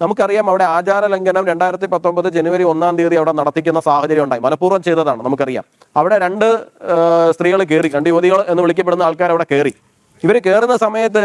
നമുക്കറിയാം അവിടെ ആചാര ലംഘനം രണ്ടായിരത്തി പത്തൊമ്പത് ജനുവരി ഒന്നാം തീയതി അവിടെ നടത്തിക്കുന്ന സാഹചര്യം ഉണ്ടായി. മനഃപൂർവം ചെയ്തതാണ് നമുക്കറിയാം. അവിടെ രണ്ട് സ്ത്രീകൾ കയറി രണ്ട് യുവതികൾ എന്ന് വിളിക്കപ്പെടുന്ന ആൾക്കാർ അവിടെ കയറി ഇവർ കയറുന്ന സമയത്ത്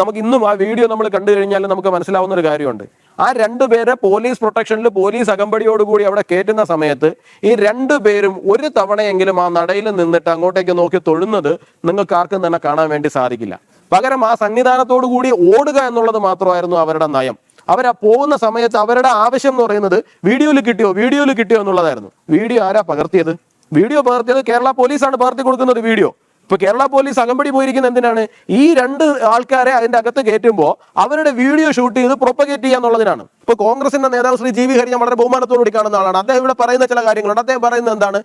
നമുക്ക് ഇന്നും ആ വീഡിയോ നമ്മൾ കണ്ടു കഴിഞ്ഞാൽ നമുക്ക് മനസ്സിലാവുന്ന ഒരു കാര്യമുണ്ട്. ആ രണ്ടു പേരെ പോലീസ് പ്രൊട്ടക്ഷനിൽ പോലീസ് അകമ്പടിയോടുകൂടി അവിടെ കയറ്റുന്ന സമയത്ത് ഈ രണ്ടു പേരും ഒരു തവണയെങ്കിലും ആ നടയിൽ നിന്നിട്ട് അങ്ങോട്ടേക്ക് നോക്കി തൊഴുന്നത് നിങ്ങൾക്ക് ആർക്കും തന്നെ കാണാൻ വേണ്ടി സാധിക്കില്ല. പകരം ആ സന്നിധാനത്തോടു കൂടി ഓടുക എന്നുള്ളത് മാത്രമായിരുന്നു അവരുടെ നയം. അവരാ പോകുന്ന സമയത്ത് അവരുടെ ആവശ്യം എന്ന് പറയുന്നത് വീഡിയോയിൽ കിട്ടിയോ വീഡിയോയിൽ കിട്ടിയോ എന്നുള്ളതായിരുന്നു. വീഡിയോ ആരാ പകർത്തിയത്? വീഡിയോ പകർത്തിയത് കേരള പോലീസാണ് പകർത്തി കൊടുക്കുന്നത് വീഡിയോ. ഇപ്പൊ കേരള പോലീസ് അകമ്പടി പോയിരിക്കുന്ന എന്തിനാണ്? ഈ രണ്ട് ആൾക്കാരെ അതിന്റെ അകത്ത് കയറ്റുമ്പോൾ അവരുടെ വീഡിയോ ഷൂട്ട് ചെയ്ത് പ്രൊപ്പഗേറ്റ് ചെയ്യാന്നുള്ളതിനാണ് ഇപ്പൊ കോൺഗ്രസിന്റെ നേതാവ് ശ്രീ ജി വി ഹരി ഞാൻ വളരെ ബഹുമാനത്തോടുകൂടി കാണുന്ന ആളാണ്. അദ്ദേഹം ഇവിടെ പറയുന്ന ചില കാര്യങ്ങളുണ്ട്. അദ്ദേഹം പറയുന്നത് എന്താണ്?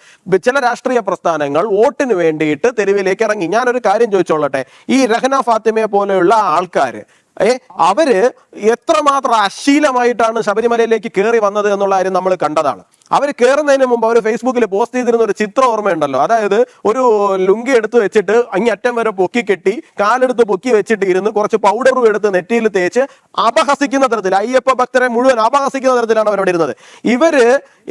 ചില രാഷ്ട്രീയ പ്രസ്ഥാനങ്ങൾ വോട്ടിന് വേണ്ടിയിട്ട് തെരുവിലേക്ക് ഇറങ്ങി. ഞാനൊരു കാര്യം ചോദിച്ചോളട്ടെ. ഈ രഹന ഫാത്തിമയെ പോലെയുള്ള ആൾക്കാര് ഏ അവർ എത്രമാത്രം അശ്ലീലമായിട്ടാണ് ശബരിമലയിലേക്ക് കയറി വന്നത് എന്നുള്ള കാര്യം നമ്മൾ കണ്ടതാണ്. അവർ കയറുന്നതിന് മുമ്പ് അവർ ഫേസ്ബുക്കിൽ പോസ്റ്റ് ചെയ്തിരുന്ന ഒരു ചിത്രം ഓർമ്മയുണ്ടല്ലോ. അതായത് ഒരു ലുങ്കി എടുത്ത് വെച്ചിട്ട് അങ്ങ് അറ്റം വരെ പൊക്കി കെട്ടി കാലെടുത്ത് പൊക്കി വെച്ചിട്ട് ഇരുന്ന് കുറച്ച് പൗഡറും എടുത്ത് നെറ്റിയിൽ തേച്ച് അപഹസിക്കുന്ന തരത്തിൽ അയ്യപ്പ ഭക്തരെ മുഴുവൻ അപഹസിക്കുന്ന തരത്തിലാണ് അവരവിടെ ഇരുന്നത്. ഇവർ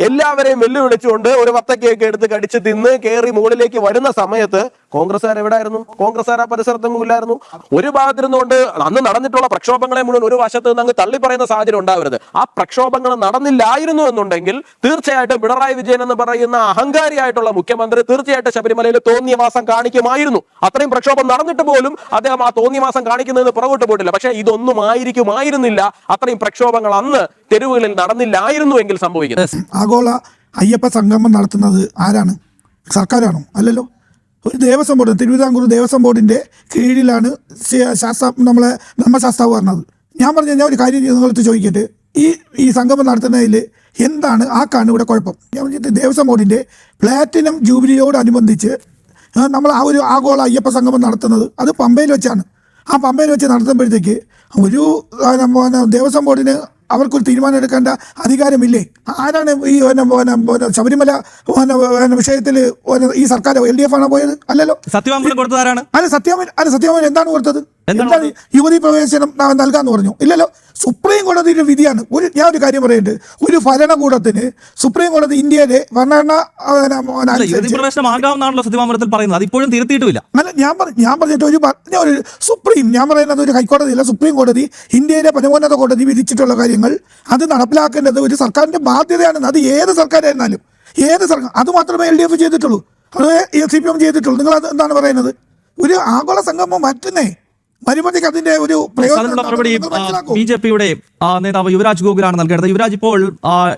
എല്ലാവരെയും വെല്ലുവിളിച്ചുകൊണ്ട് ഒരു വത്തക്കയൊക്കെ എടുത്ത് കടിച്ച് തിന്ന് കയറി മുകളിലേക്ക് വരുന്ന സമയത്ത് കോൺഗ്രസ്സുകാർ എവിടെയായിരുന്നു കോൺഗ്രസ്സുകാർ ആ പരിസരത്തൊന്നും ഇല്ലായിരുന്നു. ഒരു ഭാഗത്തിരുന്നുകൊണ്ട് അന്ന് നടന്നിട്ടുള്ള പ്രക്ഷോഭങ്ങളെ മുഴുവൻ ഒരു വശത്ത് നിന്ന് അങ്ങ് തള്ളി പറയുന്ന സാഹചര്യം ഉണ്ടാവരുത്. ആ പ്രക്ഷോഭങ്ങൾ നടന്നില്ലായിരുന്നു എന്നുണ്ടെങ്കിൽ തീർച്ചയായിട്ടും പിണറായി വിജയൻ എന്ന് പറയുന്ന അഹങ്കാരിയായിട്ടുള്ള മുഖ്യമന്ത്രി തീർച്ചയായിട്ടും ശബരിമലയിൽ തോന്നിയവാസം കാണിക്കുമായിരുന്നു. അത്രയും പ്രക്ഷോഭം നടന്നിട്ട് പോലും അദ്ദേഹം ആ തോന്നിയവാസം കാണിക്കുന്നതിന് പുറകോട്ട് പോയിട്ടില്ല. പക്ഷേ ഇതൊന്നും ആയിരിക്കുമായിരുന്നില്ല. അത്രയും പ്രക്ഷോഭങ്ങൾ അന്ന് തെരുവുകളിൽ നടന്നില്ലായിരുന്നു എങ്കിൽ സംഭവിക്കുന്നത്. ആഗോള അയ്യപ്പ സംഗമം നടത്തുന്നത് ആരാണ്? സർക്കാരാണോ? അല്ലല്ലോ. ഒരു ദേവസ്വം ബോർഡ് തിരുവിതാംകൂർ ദേവസ്വം ബോർഡിന്റെ കീഴിലാണ് ശാസ്ത്ര നമ്മളെ ധർമ്മശാസ്ത്രാവ് പറഞ്ഞത്. ഞാൻ പറഞ്ഞ ഞാൻ ഒരു കാര്യം നിങ്ങളടുത്ത് ചോദിക്കട്ടെ. ഈ ഈ സംഗമം നടത്തുന്നതിൽ എന്താണ് ആ കാണുന്ന ഇവിടെ കുഴപ്പം? ദേവസ്വം ബോർഡിന്റെ പ്ലാറ്റിനം ജൂബിലിയോടനുബന്ധിച്ച് നമ്മൾ ആ ഒരു ആഗോള അയ്യപ്പ സംഗമം നടത്തുന്നത് അത് പമ്പയിൽ വെച്ചാണ്. ആ പമ്പയിൽ വെച്ച് നടത്തുമ്പോഴത്തേക്ക് ഒരു ദേവസ്വം ബോർഡിന് അവർക്കൊരു തീരുമാനം എടുക്കേണ്ട അധികാരമില്ലേ? ആരാണ് ഈ ശബരിമല വിഷയത്തിൽ ഈ സർക്കാർ എൽ ഡി എഫ് ആണോ പോയത്? അല്ലല്ലോ. സത്യവാങ്മൂലം കൊടുത്തത് ആരാണ്? അല്ല സത്യാമൻ അല്ല സത്യവാങ്മൂലം എന്താണ് കൊടുത്തത്? എന്താണ് യുവതി പ്രവേശനം നൽകാന്ന് പറഞ്ഞു. ഇല്ലല്ലോ സുപ്രീം കോടതിയുടെ വിധിയാണ്. ഒരു ഞാൻ ഒരു കാര്യം പറയട്ടെ ഒരു ഭരണകൂടത്തിന് സുപ്രീം കോടതി ഇന്ത്യയിലെ ഭരണഘടന പറയുന്നത്. അതിപ്പോഴും അല്ല ഞാൻ ഞാൻ പറഞ്ഞിട്ട് ഒരു ഒരു സുപ്രീം ഞാൻ പറയുന്നത് ഒരു ഹൈക്കോടതി അല്ല സുപ്രീം കോടതി ഇന്ത്യയിലെ പരമോന്നത കോടതി വിധിച്ചിട്ടുള്ള കാര്യങ്ങൾ അത് നടപ്പിലാക്കേണ്ടത് ഒരു സർക്കാരിന്റെ ബാധ്യതയാണ് അത് ഏത് സർക്കാരായിരുന്നാലും ഏത് സർക്കാർ അത് മാത്രമേ എൽ ഡി എഫ് ചെയ്തിട്ടുള്ളൂ. അത് സി പി എം ചെയ്തിട്ടുള്ളൂ. നിങ്ങൾ അത് എന്താണ് പറയുന്നത്? ഒരു ആഗോള സംഗമം മാറ്റുന്നേ. വരുമ്പോഴത്തേക്ക് അതിന്റെ ഒരു അതിനുള്ള മറുപടി. ബി ജെ പിയുടെ നേതാവ് യുവരാജ് ഗോകുലാണ് നൽകേണ്ടത്. യുവരാജ് ഇപ്പോൾ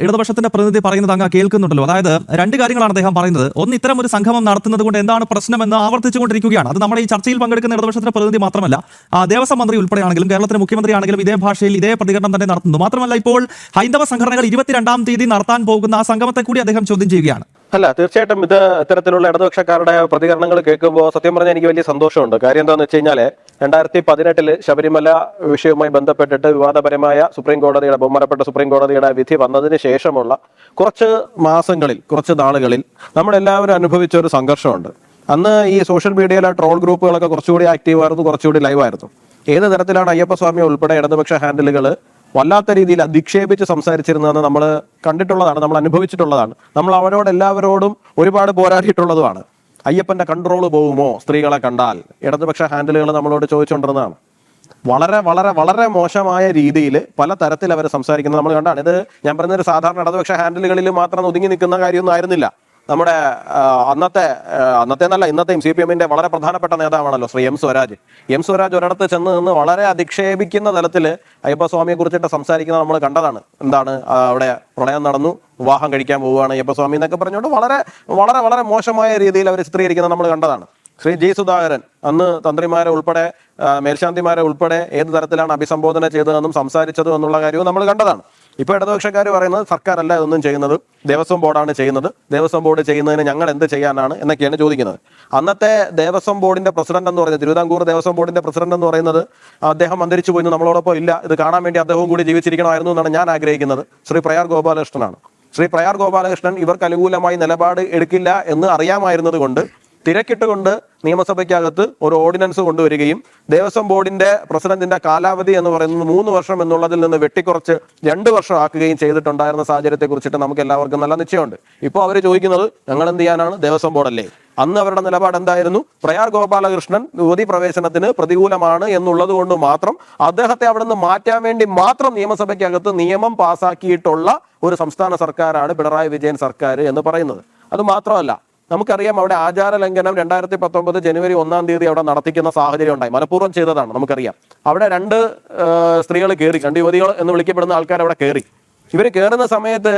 ഇടതുപക്ഷത്തിന്റെ പ്രതിനിധി പറയുന്നത് അങ്ങ് കേൾക്കുന്നുണ്ടല്ലോ. അതായത് രണ്ട് കാര്യങ്ങളാണ് അദ്ദേഹം പറയുന്നത്. ഒന്ന് ഇത്തരം ഒരു സംഗമം നടത്തുന്നത് കൊണ്ട് എന്താണ് പ്രശ്നമെന്ന് ആവർത്തിച്ചുകൊണ്ടിരിക്കുകയാണ്. അത് നമ്മുടെ ഈ ചർച്ചയിൽ പങ്കെടുക്കുന്ന ഇടതുപക്ഷത്തിന്റെ പ്രതിനിധി മാത്രമല്ല ആ, ദേവസ്വം മന്ത്രി ഉൾപ്പെടെയാണെങ്കിലും കേരളത്തിലെ മുഖ്യമന്ത്രിയാണെങ്കിലും ഇതേ ഭാഷയിൽ ഇതേ പ്രതികരണം തന്നെ നടത്തുന്നു. മാത്രമല്ല ഇപ്പോൾ ഹൈന്ദവ സംഘടനകൾ ഇരുപത്തിരണ്ടാം തീയതി നടത്താൻ പോകുന്ന ആ സംഗമത്തെ കൂടി അദ്ദേഹം ചോദ്യം ചെയ്യുകയാണ്. അല്ല തീർച്ചയായിട്ടും ഇത് ഇത്തരത്തിലുള്ള ഇടതുപക്ഷക്കാരുടെ പ്രതികരണങ്ങൾ കേൾക്കുമ്പോൾ സത്യം പറഞ്ഞാൽ എനിക്ക് വലിയ സന്തോഷമുണ്ട്. കാര്യം എന്താണെന്ന് വെച്ച് കഴിഞ്ഞാൽ രണ്ടായിരത്തി പതിനെട്ടിൽ ശബരിമല വിഷയവുമായി ബന്ധപ്പെട്ടിട്ട് വിവാദപരമായ സുപ്രീം കോടതിയുടെ ബഹുമാനപ്പെട്ട സുപ്രീം കോടതിയുടെ വിധി വന്നതിന് ശേഷമുള്ള കുറച്ച് മാസങ്ങളിൽ കുറച്ച് നാളുകളിൽ നമ്മളെല്ലാവരും അനുഭവിച്ച ഒരു സംഘർഷമുണ്ട്. അന്ന് ഈ സോഷ്യൽ മീഡിയയിലെ ട്രോൾ ഗ്രൂപ്പുകളൊക്കെ കുറച്ചുകൂടി ആക്റ്റീവ് ആയിരുന്നു കുറച്ചുകൂടി ലൈവ് ആയിരുന്നു ഏത് തരത്തിലാണ് അയ്യപ്പസ്വാമി ഉൾപ്പെടെ ഇടതുപക്ഷ ഹാൻഡിലുകൾ വല്ലാത്ത രീതിയിൽ അധിക്ഷേപിച്ച് സംസാരിച്ചിരുന്നതെന്ന് നമ്മൾ കണ്ടിട്ടുള്ളതാണ് നമ്മൾ അനുഭവിച്ചിട്ടുള്ളതാണ്. നമ്മൾ അവരോട് എല്ലാവരോടും ഒരുപാട് പോരാടിയിട്ടുള്ളതുമാണ്. അയ്യപ്പന്റെ കൺട്രോൾ പോകുമോ? സ്ത്രീകളെ കണ്ടാൽ. ഇടതുപക്ഷ ഹാൻഡിലുകൾ നമ്മളോട് ചോദിച്ചുകൊണ്ടിരുന്നതാണ്. വളരെ വളരെ വളരെ മോശമായ രീതിയിൽ പല തരത്തിൽ അവർ സംസാരിക്കുന്നത് നമ്മൾ കണ്ടാണ്. ഇത് ഞാൻ പറഞ്ഞ ഒരു സാധാരണ ഇടതുപക്ഷ ഹാൻഡിലുകളിൽ മാത്രം ഒതുങ്ങി നിൽക്കുന്ന കാര്യമൊന്നും ആയിരുന്നില്ല. നമ്മുടെ അന്നത്തെ അന്നത്തെ എന്നല്ല ഇന്നത്തെയും സി പി എമ്മിന്റെ വളരെ പ്രധാനപ്പെട്ട നേതാവാണല്ലോ ശ്രീ എം സ്വരാജ്. എം സ്വരാജ് ഒരിടത്ത് ചെന്ന് നിന്ന് വളരെ അധിക്ഷേപിക്കുന്ന തലത്തിൽ അയ്യപ്പസ്വാമിയെ കുറിച്ചിട്ട് സംസാരിക്കുന്നത് നമ്മൾ കണ്ടതാണ്. എന്താണ് അവിടെ പ്രളയം നടന്നു വിവാഹം കഴിക്കാൻ പോവുകയാണ് അയ്യപ്പസ്വാമി എന്നൊക്കെ പറഞ്ഞുകൊണ്ട് വളരെ വളരെ വളരെ മോശമായ രീതിയിൽ അവർ ചിത്രീകരിക്കുന്നത് നമ്മൾ കണ്ടതാണ്. ശ്രീ ജി സുധാകരൻ അന്ന് തന്ത്രിമാരെ ഉൾപ്പെടെ മേൽശാന്തിമാരെ ഉൾപ്പെടെ ഏത് തരത്തിലാണ് അഭിസംബോധന ചെയ്തതെന്നും സംസാരിച്ചതും എന്നുള്ള കാര്യവും നമ്മൾ കണ്ടതാണ്. ഇപ്പൊ ഇടതുപക്ഷക്കാർ പറയുന്നത് സർക്കാരല്ല ഇതൊന്നും ചെയ്യുന്നത്. ദേവസ്വം ബോർഡാണ് ചെയ്യുന്നത്. ദേവസ്വം ബോർഡ് ചെയ്യുന്നതിന് ഞങ്ങൾ എന്ത് ചെയ്യാനാണ് എന്നൊക്കെയാണ് ചോദിക്കുന്നത്. അന്നത്തെ ദേവസ്വം ബോർഡിന്റെ പ്രസിഡന്റ് എന്ന് പറയുന്നത് തിരുവിതാംകൂർ ദേവസ്വം ബോർഡിന്റെ പ്രസിഡന്റ് എന്ന് പറയുന്നത് അദ്ദേഹം അന്തരിച്ചു പോയി നമ്മളോടൊപ്പം ഇല്ല. ഇത് കാണാൻ വേണ്ടി അദ്ദേഹവും കൂടി ജീവിച്ചിരിക്കണമായിരുന്നു എന്നാണ് ഞാൻ ആഗ്രഹിക്കുന്നത്. ശ്രീ പ്രയാർ ഗോപാലകൃഷ്ണനാണ്. ശ്രീ പ്രയാർ ഗോപാലകൃഷ്ണൻ ഇവർക്ക് അനുകൂലമായി നിലപാട് എടുക്കില്ല എന്ന് അറിയാമായിരുന്നത് കൊണ്ട് തിരക്കിട്ടുകൊണ്ട് നിയമസഭയ്ക്കകത്ത് ഒരു ഓർഡിനൻസ് കൊണ്ടുവരികയും ദേവസ്വം ബോർഡിന്റെ പ്രസിഡന്റിന്റെ കാലാവധി എന്ന് പറയുന്നത് മൂന്ന് വർഷം എന്നുള്ളതിൽ നിന്ന് വെട്ടിക്കുറച്ച് രണ്ട് വർഷം ആക്കുകയും ചെയ്തിട്ടുണ്ടായിരുന്ന സാഹചര്യത്തെ കുറിച്ചിട്ട് നമുക്ക് എല്ലാവർക്കും നല്ല നിശ്ചയമുണ്ട്. ഇപ്പോൾ അവർ ചോദിക്കുന്നത് ഞങ്ങൾ എന്ത് ചെയ്യാനാണ്? ദേവസ്വം ബോർഡല്ലേ? അന്ന് അവരുടെ നിലപാട് എന്തായിരുന്നു? പ്രയാർ ഗോപാലകൃഷ്ണൻ യുവതി പ്രവേശനത്തിന് പ്രതികൂലമാണ് എന്നുള്ളത് കൊണ്ട് മാത്രം അദ്ദേഹത്തെ അവിടെ നിന്ന് മാറ്റാൻ വേണ്ടി മാത്രം നിയമസഭയ്ക്കകത്ത് നിയമം പാസാക്കിയിട്ടുള്ള ഒരു സംസ്ഥാന സർക്കാരാണ് പിണറായി വിജയൻ സർക്കാർ എന്ന് പറയുന്നത്. അത് മാത്രമല്ല നമുക്കറിയാം അവിടെ ആചാര ലംഘനം രണ്ടായിരത്തി പത്തൊമ്പത് ജനുവരി ഒന്നാം തീയതി അവിടെ നടത്തിക്കുന്ന സാഹചര്യം ഉണ്ടായി മനഃപൂർവം ചെയ്തതാണ് നമുക്കറിയാം. അവിടെ രണ്ട് സ്ത്രീകൾ കയറി രണ്ട് യുവതികൾ എന്ന് വിളിക്കപ്പെടുന്ന ആൾക്കാർ അവിടെ കയറി ഇവർ കയറുന്ന സമയത്ത്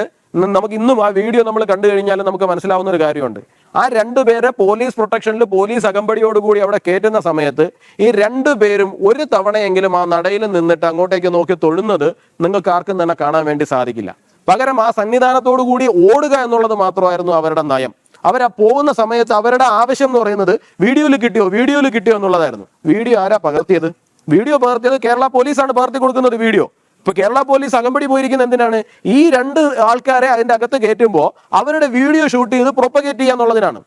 നമുക്ക് ഇന്നും ആ വീഡിയോ നമ്മൾ കണ്ടു കഴിഞ്ഞാൽ നമുക്ക് മനസ്സിലാവുന്ന ഒരു കാര്യമുണ്ട്. ആ രണ്ടുപേരെ പോലീസ് പ്രൊട്ടക്ഷനിൽ പോലീസ് അകമ്പടിയോടുകൂടി അവിടെ കയറ്റുന്ന സമയത്ത് ഈ രണ്ടുപേരും ഒരു തവണയെങ്കിലും ആ നടയിൽ നിന്നിട്ട് അങ്ങോട്ടേക്ക് നോക്കി തൊഴുന്നത് നിങ്ങൾക്ക് ആർക്കും തന്നെ കാണാൻ വേണ്ടി സാധിക്കില്ല. പകരം ആ സന്നിധാനത്തോടു കൂടി ഓടുക എന്നുള്ളത് മാത്രമായിരുന്നു അവരുടെ നയം. അവരാ പോകുന്ന സമയത്ത് അവരുടെ ആവശ്യം എന്ന് പറയുന്നത് വീഡിയോയിൽ കിട്ടിയോ വീഡിയോയിൽ കിട്ടിയോ എന്നുള്ളതായിരുന്നു. വീഡിയോ ആരാ പകർത്തിയത്? വീഡിയോ പകർത്തിയത് കേരള പോലീസാണ് പകർത്തി കൊടുക്കുന്നത് വീഡിയോ. ഇപ്പൊ കേരള പോലീസ് അകമ്പടി പോയിരിക്കുന്ന എന്തിനാണ്? ഈ രണ്ട് ആൾക്കാരെ അതിന്റെ അകത്ത് കയറ്റുമ്പോൾ അവരുടെ വീഡിയോ ഷൂട്ട് ചെയ്ത് പ്രൊപ്പഗേറ്റ് ചെയ്യാന്നുള്ളതിനാണ്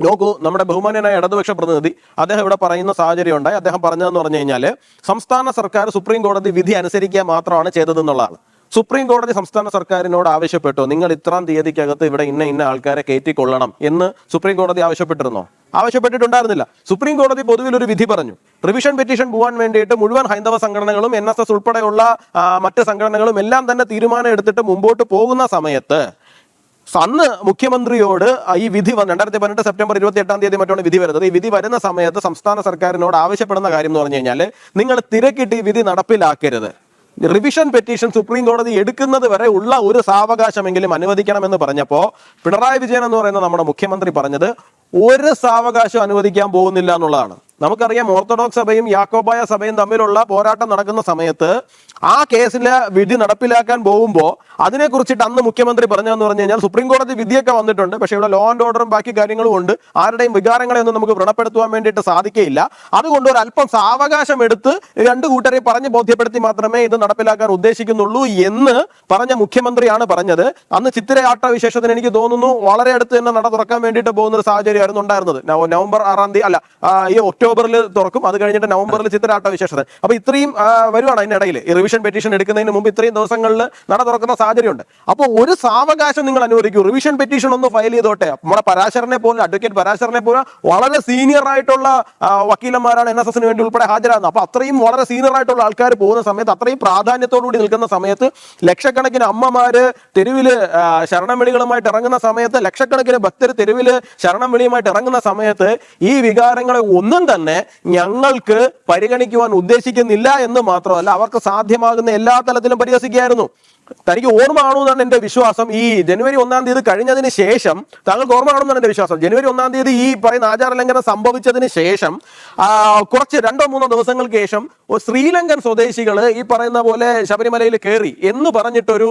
നോക്കൂ നമ്മുടെ ബഹുമാനനായ ഇടതുപക്ഷ പ്രതിനിധി അദ്ദേഹം ഇവിടെ പറയുന്ന സാഹചര്യം ഉണ്ടായി അദ്ദേഹം പറഞ്ഞതെന്ന് പറഞ്ഞു കഴിഞ്ഞാൽ സംസ്ഥാന സർക്കാർ സുപ്രീം കോടതി വിധി അനുസരിക്കുക മാത്രമാണ് ചെയ്തതെന്നുള്ളതാണ്. സുപ്രീം കോടതി സംസ്ഥാന സർക്കാരിനോട് ആവശ്യപ്പെട്ടു. നിങ്ങൾ ഇത്രാം തീയതിക്കകത്ത് ഇവിടെ ഇന്ന ഇന്ന ആൾക്കാരെ കയറ്റിക്കൊള്ളണം എന്ന് സുപ്രീം കോടതി ആവശ്യപ്പെട്ടിരുന്നോ? ആവശ്യപ്പെട്ടിട്ടുണ്ടായിരുന്നില്ല. സുപ്രീം കോടതി പൊതുവിൽ ഒരു വിധി പറഞ്ഞു. റിവിഷൻ പെറ്റീഷൻ പോകാൻ വേണ്ടിയിട്ട് മുഴുവൻ ഹൈന്ദവ സംഘടനകളും എൻ എസ് എസ് ഉൾപ്പെടെയുള്ള മറ്റ് സംഘടനകളും എല്ലാം തന്നെ തീരുമാനം എടുത്തിട്ട് മുമ്പോട്ട് പോകുന്ന സമയത്ത് അന്ന് മുഖ്യമന്ത്രിയോട് ഈ വിധി വന്ന് രണ്ടായിരത്തി പതിനെട്ട് സെപ്റ്റംബർ ഇരുപത്തി എട്ടാം തീയതി മറ്റാണ് വിധി വരുന്നത്. ഈ വിധി വരുന്ന സമയത്ത് സംസ്ഥാന സർക്കാരിനോട് ആവശ്യപ്പെടുന്ന കാര്യം എന്ന് പറഞ്ഞു കഴിഞ്ഞാൽ നിങ്ങൾ തിരക്കിട്ട് ഈ വിധി നടപ്പിലാക്കരുത്. റിവിഷൻ പെറ്റീഷൻ സുപ്രീം കോടതി എടുക്കുന്നത് വരെ ഉള്ള ഒരു സാവകാശമെങ്കിലും അനുവദിക്കണമെന്ന് പറഞ്ഞപ്പോൾ പിണറായി വിജയൻ എന്ന് പറയുന്ന നമ്മുടെ മുഖ്യമന്ത്രി പറഞ്ഞത് ഒരു സാവകാശം അനുവദിക്കാൻ പോകുന്നില്ല എന്നുള്ളതാണ്. നമുക്കറിയാം ഓർത്തഡോക്സ് സഭയും യാക്കോബായ സഭയും തമ്മിലുള്ള പോരാട്ടം നടക്കുന്ന സമയത്ത് ആ കേസിലെ വിധി നടപ്പിലാക്കാൻ പോകുമ്പോൾ അതിനെക്കുറിച്ചിട്ട് അന്ന് മുഖ്യമന്ത്രി പറഞ്ഞതെന്ന് പറഞ്ഞു കഴിഞ്ഞാൽ സുപ്രീം കോടതി വിധിയൊക്കെ വന്നിട്ടുണ്ട്. പക്ഷേ ഇവിടെ ലോ ആൻഡ് ഓർഡറും ബാക്കി കാര്യങ്ങളും ഉണ്ട്. ആരുടെയും വികാരങ്ങളെ ഒന്നും നമുക്ക് വ്രണപ്പെടുത്തുവാൻ വേണ്ടിയിട്ട് സാധിക്കയില്ല. അതുകൊണ്ട് ഒരു അല്പം സാവകാശം എടുത്ത് രണ്ട് കൂട്ടരെ പറഞ്ഞ് ബോധ്യപ്പെടുത്തി മാത്രമേ ഇത് നടപ്പിലാക്കാൻ ഉദ്ദേശിക്കുന്നുള്ളൂ എന്ന് പറഞ്ഞ മുഖ്യമന്ത്രിയാണ് പറഞ്ഞത്. അന്ന് ചിത്തിരയാട്ട വിശേഷത്തിന് എനിക്ക് തോന്നുന്നു വളരെ അടുത്ത് തന്നെ നട തുറക്കാൻ വേണ്ടിയിട്ട് പോകുന്ന ഒരു സാഹചര്യമായിരുന്നു ഉണ്ടായിരുന്നത്. നവംബർ ആറാം തീയതി അല്ല ഈ ഈ ഒക്ടോബറിൽ തുറക്കും. അത് കഴിഞ്ഞിട്ട് നവംബറിൽ ചിത്രാട്ട വിശേഷത. അപ്പൊ ഇത്രയും വരുവാണ് അതിനിടയിൽ ഈ റിവിഷൻ പെറ്റീഷൻ എടുക്കുന്നതിന് മുമ്പ് ഇത്രയും ദിവസങ്ങളിൽ നട തുറക്കുന്ന സാഹചര്യമുണ്ട്. അപ്പോൾ ഒരു സാവകാശം നിങ്ങൾ അനുവദിക്കൂ. റിവിഷൻ പെറ്റീഷൻ ഒന്ന് ഫയൽ ചെയ്തോട്ടെ. നമ്മുടെ പരാശരനെ പോലെ അഡ്വക്കേറ്റ് പരാശരനെ പോലെ വളരെ സീനിയർ ആയിട്ടുള്ള വക്കീലന്മാരാണ് എൻ എസ് എസിന് വേണ്ടി ഉൾപ്പെടെ ഹാജരാകുന്നത്. അപ്പൊ അത്രയും വളരെ സീനിയർ ആയിട്ടുള്ള ആൾക്കാർ പോകുന്ന സമയത്ത് അത്രയും പ്രാധാന്യത്തോടുകൂടി നിൽക്കുന്ന സമയത്ത് ലക്ഷക്കണക്കിന് അമ്മമാര് തെരുവിൽ ശരണവിളികളുമായിട്ട് ഇറങ്ങുന്ന സമയത്ത് ലക്ഷക്കണക്കിന് ഭക്തർ തെരുവിൽ ശരണം വിളിയുമായിട്ട് ഇറങ്ങുന്ന സമയത്ത് ഈ വികാരങ്ങളെ ഒന്നും തന്നെ ഞങ്ങൾക്ക് പരിഗണിക്കുവാൻ ഉദ്ദേശിക്കുന്നില്ല എന്ന് മാത്രമല്ല അവർക്ക് സാധ്യമാകുന്ന എല്ലാ തലത്തിലും പരിഹസിക്കുകയായിരുന്നു. തനിക്ക് ഓർമ്മ ആണെന്നാണ് എന്റെ വിശ്വാസം. ഈ ജനുവരി ഒന്നാം തീയതി കഴിഞ്ഞതിന് ശേഷം താങ്കൾക്ക് ഓർമ്മ ആണെന്നാണ് എന്റെ വിശ്വാസം. ജനുവരി ഒന്നാം തീയതി ഈ പറയുന്ന ആചാര ലംഘനം സംഭവിച്ചതിന് ശേഷം കുറച്ച് രണ്ടോ മൂന്നോ ദിവസങ്ങൾക്ക് ശേഷം ശ്രീലങ്കൻ സ്വദേശികൾ ഈ പറയുന്ന പോലെ ശബരിമലയിൽ കയറി എന്ന് പറഞ്ഞിട്ടൊരു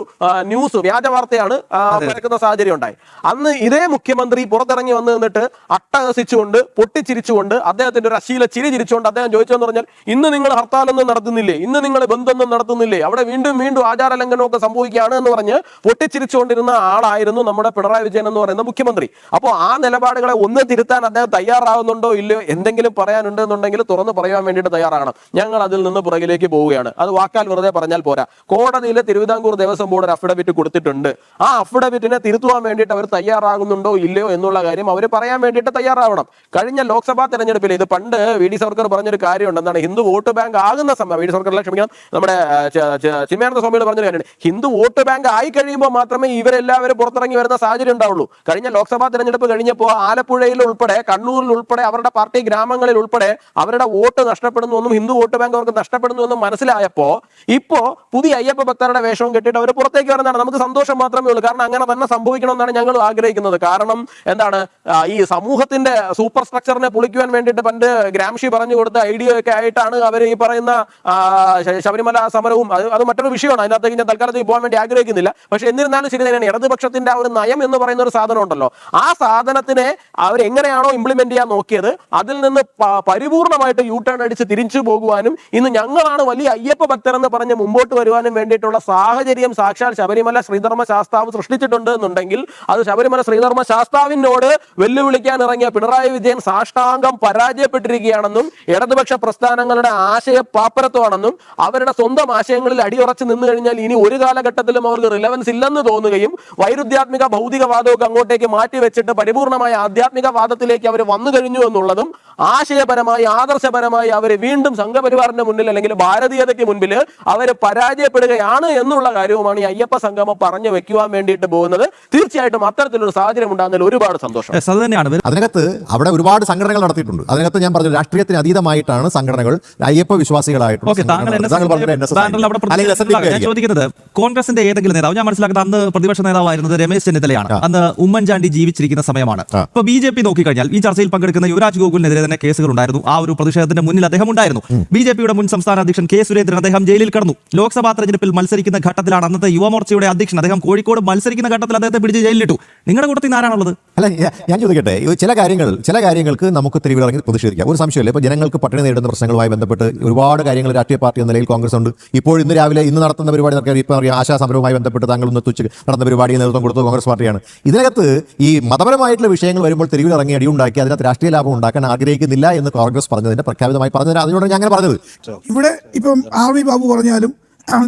ന്യൂസ് വ്യാജ വാർത്തയാണ് ആ, പരക്കുന്ന സാഹചര്യം ഉണ്ടായി. അന്ന് ഇതേ മുഖ്യമന്ത്രി പുറത്തിറങ്ങി വന്നു നിന്നിട്ട് അട്ടഹസിച്ചുകൊണ്ട് പൊട്ടിച്ചിരിച്ചുകൊണ്ട് അദ്ദേഹത്തിന്റെ ഒരു അശീല ചിരി ചിരിച്ചുകൊണ്ട് അദ്ദേഹം ചോദിച്ചെന്ന് പറഞ്ഞാൽ ഇന്ന് നിങ്ങൾ ഹർത്താലൊന്നും നടത്തുന്നില്ലേ? ഇന്ന് നിങ്ങൾ ബന്ധമൊന്നും നടത്തുന്നില്ലേ? അവിടെ വീണ്ടും വീണ്ടും ആചാര ലംഘനമൊക്കെ സംഭവിക്കുകയാണ് എന്ന് പറഞ്ഞ് പൊട്ടിച്ചിരിച്ചുകൊണ്ടിരുന്ന ആളായിരുന്നു നമ്മുടെ പിണറായി വിജയൻ എന്ന് പറയുന്ന മുഖ്യമന്ത്രി. അപ്പോൾ ആ നിലപാടുകളെ ഒന്ന് തിരുത്താൻ അദ്ദേഹം തയ്യാറാവുന്നുണ്ടോ ഇല്ലയോ എന്തെങ്കിലും പറയാനുണ്ട് എന്നുണ്ടെങ്കിൽ തുറന്ന് പറയാൻ വേണ്ടിയിട്ട് തയ്യാറാകണം. ഞങ്ങൾ അതിൽ നിന്ന് പുറകിലേക്ക് പോവുകയാണ്. അത് വാക്കാൽ വെറുതെ പറഞ്ഞാൽ പോരാ. കോടതിയിൽ തിരുവിതാംകൂർ ദേവസ്വം ബോർഡ് ഒരു അഫിഡവിറ്റ് കൊടുത്തിട്ടുണ്ട്. ആ അഫിഡവിറ്റിനെ തിരുത്തുവാൻ വേണ്ടിയിട്ട് അവർ തയ്യാറാകുന്നുണ്ടോ ഇല്ലയോ എന്നുള്ള കാര്യം അവർ പറയാൻ വേണ്ടിയിട്ട് തയ്യാറാവണം. കഴിഞ്ഞ ലോക്സഭാ തെരഞ്ഞെടുപ്പിൽ ഇത് പണ്ട് വി ഡി സർക്കാർ പറഞ്ഞൊരു കാര്യമുണ്ട്. എന്താണ് ഹിന്ദു വോട്ട് ബാങ്ക് ആകുന്ന സമയം വി ഡി സർക്കാർ ക്ഷമിക്കണം നമ്മുടെ ചിന്മയാനന്ദ സ്വാമിയോട് പറഞ്ഞൊരു കാര്യമുണ്ട്. ഹിന്ദു വോട്ട് ബാങ്ക് ആയി കഴിയുമ്പോൾ മാത്രമേ ഇവരെല്ലാവരും പുറത്തിറങ്ങി വരുന്ന സാഹചര്യം ഉണ്ടാവുള്ളൂ. കഴിഞ്ഞ ലോക്സഭാ തെരഞ്ഞെടുപ്പ് കഴിഞ്ഞപ്പോൾ ആലപ്പുഴയിൽ ഉൾപ്പെടെ കണ്ണൂരിൽ ഉൾപ്പെടെ അവരുടെ പാർട്ടി ഗ്രാമങ്ങളിൽ ഉൾപ്പെടെ അവരുടെ വോട്ട് നഷ്ടപ്പെടുന്നു എന്നും ഹിന്ദു വോട്ട് ബാങ്ക് അവർക്ക് നഷ്ടപ്പെടുന്നു എന്നും മനസ്സിലായപ്പോ ഇപ്പോ പുതിയ അയ്യപ്പ ഭക്തരുടെ വേഷവും കെട്ടിയിട്ട് അവർ പുറത്തേക്ക് വരുന്നതാണ്. നമുക്ക് സന്തോഷം മാത്രമേ ഉള്ളൂ. കാരണം അങ്ങനെ തന്നെ സംഭവിക്കണമെന്നാണ് ഞങ്ങൾ ആഗ്രഹിക്കുന്നത്. കാരണം എന്താണ് ഈ സമൂഹത്തിന്റെ സൂപ്പർ സ്ട്രക്ചറിനെ പൊളിക്കുവാൻ വേണ്ടിയിട്ട് പണ്ട് ഗ്രാംഷി പറഞ്ഞു കൊടുത്ത ഐഡിയ ഒക്കെ ആയിട്ടാണ് അവർ ഈ പറയുന്ന ശബരിമല സമരവും. അത് അത് മറ്റൊരു വിഷയമാണ്. അതിനകത്തേക്ക് ഞാൻ തൽക്കാലത്തേക്ക് പോകാൻ വേണ്ടി ആഗ്രഹിക്കുന്നില്ല. പക്ഷെ എന്നിരുന്നാലും ശരി തന്നെയാണ് ഇടതുപക്ഷത്തിന്റെ ആ ഒരു നയം എന്ന് പറയുന്ന ഒരു സാധനം ഉണ്ടല്ലോ. ആ സാധനത്തിനെ അവർ എങ്ങനെയാണോ ഇംപ്ലിമെന്റ് ചെയ്യാൻ നോക്കിയത് അതിൽ നിന്ന് പരിപൂർണമായിട്ട് യൂ ടേൺ അടിച്ച് തിരിച്ചു പോകുവാനും ഇന്ന് ഞങ്ങളാണ് വലിയ അയ്യപ്പ ഭക്തർ എന്ന് പറഞ്ഞ് മുമ്പോട്ട് വരുവാനും വേണ്ടിയിട്ടുള്ള സാഹചര്യം സാക്ഷാൽ ശബരിമല ശ്രീധർമ്മ ശാസ്താവ് സൃഷ്ടിച്ചിട്ടുണ്ട് എന്നുണ്ടെങ്കിൽ അത് ശബരിമല ശ്രീധർമ്മ ശാസ്താവിനോട് വെല്ലുവിളിക്കാൻ ഇറങ്ങിയ പിണറായി വിജയൻ സാഷ്ടാംഗം പരാജയപ്പെട്ടിരിക്കുകയാണെന്നും ഇടതുപക്ഷ പ്രസ്ഥാനങ്ങളുടെ ആശയ പാപ്പരത്വമാണെന്നും അവരുടെ സ്വന്തം ആശയങ്ങളിൽ അടിയുറച്ച് നിന്നു കഴിഞ്ഞാൽ ഇനി ഒരു കാലഘട്ടത്തിലും അവർക്ക് റിലവൻസ് ഇല്ലെന്ന് തോന്നുകയും വൈരുദ്ധ്യാത്മിക ഭൗതികവാദമൊക്കെ അങ്ങോട്ടേക്ക് മാറ്റി വെച്ചിട്ട് പരിപൂർണമായ ആധ്യാത്മിക വാദത്തിലേക്ക് അവർ വന്നു കഴിഞ്ഞു എന്നുള്ളതും ആശയപരമായി ആദർശപരമായി അവർ വീണ്ടും സംഘപരിവാറിന്റെ മുന്നിൽ അല്ലെങ്കിൽ ഭാരതീയതയ്ക്ക് മുൻപിൽ അവർ പരാജയപ്പെടുകയാണ് എന്നുള്ള കാര്യവുമാണ് ഈ അയ്യപ്പ സംഗമം പറഞ്ഞു വെക്കുവാൻ വേണ്ടിയിട്ട് പോകുന്നത്. തീർച്ചയായിട്ടും അത്തരത്തിലൊരു സാഹചര്യം ഉണ്ടാകുന്നതിൽ ഒരുപാട് സന്തോഷം. അതിനകത്ത് അവിടെ ഒരുപാട് സംഘടനകൾ നടത്തിയിട്ടുണ്ട്. അതിനകത്ത് ഞാൻ പറഞ്ഞു രാഷ്ട്രീയത്തിന് അതീതമായിട്ടാണ് സംഘടനകൾ അയ്യപ്പ വിശ്വാസികളായിട്ടുള്ള കോൺഗ്രസിന്റെ ഏതെങ്കിലും നേതാവ് ഞാൻ മനസ്സിലാക്കുന്നത് അന്ന് പ്രതിപക്ഷ നേതാവായിരുന്നത് രമേശ് ചെന്നിത്തലയാണ്. അന്ന് ഉമ്മൻചാണ്ടി ജീവിച്ചിരിക്കുന്ന സമയമാണ്. ഇപ്പൊ ബി ജെ പി നോക്കിക്കഴിഞ്ഞാൽ ഈ ചർച്ചയിൽ പങ്കെടുക്കുന്ന യുവരാജ് ഗോകുലിനെതിരെ തന്നെ കേസുകൾ ഉണ്ടായിരുന്നു. ആ ഒരു പ്രതിഷേധത്തിന്റെ മുന്നിൽ അദ്ദേഹം ഉണ്ടായിരുന്നു. ബി ജെ പിയുടെ മുൻ സംസ്ഥാന അധ്യക്ഷൻ കെ സുരേന്ദ്രൻ അദ്ദേഹം ജയിലിൽ കടന്നു. ലോക്സഭാ തെരഞ്ഞെടുപ്പിൽ മത്സരിക്കുന്ന ഘട്ടത്തിലാണ് അന്നത്തെ യുവമോർച്ചയുടെ അധ്യക്ഷൻ അദ്ദേഹം കോഴിക്കോട് മത്സരിക്കുന്ന ഘട്ടത്തിൽ അദ്ദേഹത്തെ പിടിച്ച് ജയിലിലിട്ടു. നിങ്ങളുടെ കൂട്ടത്തിൽ നിന്ന് ആരാണുള്ളത്? അല്ല ഞാൻ ചോദിക്കട്ടെ. ചില കാര്യങ്ങൾ ചില കാര്യങ്ങൾക്ക് നമുക്ക് തെരുവിലിറങ്ങി പ്രതിഷേധിക്കാം. ഒരു സംശയമില്ല ഇപ്പോൾ ജനങ്ങൾക്ക് പട്ടിണി നേരിടുന്ന പ്രശ്നങ്ങളുമായി ബന്ധപ്പെട്ട് ഒരുപാട് കാര്യങ്ങൾ രാഷ്ട്രീയ പാർട്ടി എന്ന നിലയിൽ കോൺഗ്രസ് ഉണ്ട്. ഇപ്പോൾ ഇന്ന് രാവിലെ ഇന്ന് നടത്തുന്ന പരിപാടി നടക്കുക ഇപ്പോൾ അറിയാം ആശാ സമരവുമായി ബന്ധപ്പെട്ട് താങ്കൾ ഒന്ന് തുച്ച് നടന്ന പരിപാടിയിൽ നേതൃത്വം കൊടുത്തത് കോൺഗ്രസ് പാർട്ടിയാണ്. ഇതിനകത്ത് ഈ മതപരമായിട്ടുള്ള വിഷയങ്ങൾ വരുമ്പോൾ തെരുവിൽ ഇറങ്ങി അടിയുണ്ടാക്കി അതിനകത്ത് രാഷ്ട്രീയ ലാഭം ഉണ്ടാക്കാൻ ആഗ്രഹിക്കുന്നില്ല എന്ന് കോൺഗ്രസ് പറഞ്ഞതിന്റെ പ്രഖ്യാപിതമായി പറഞ്ഞത് അതിനോട് ഞാൻ പറഞ്ഞത്. ഇവിടെ ഇപ്പം ആർ വി ബാബു പറഞ്ഞാലും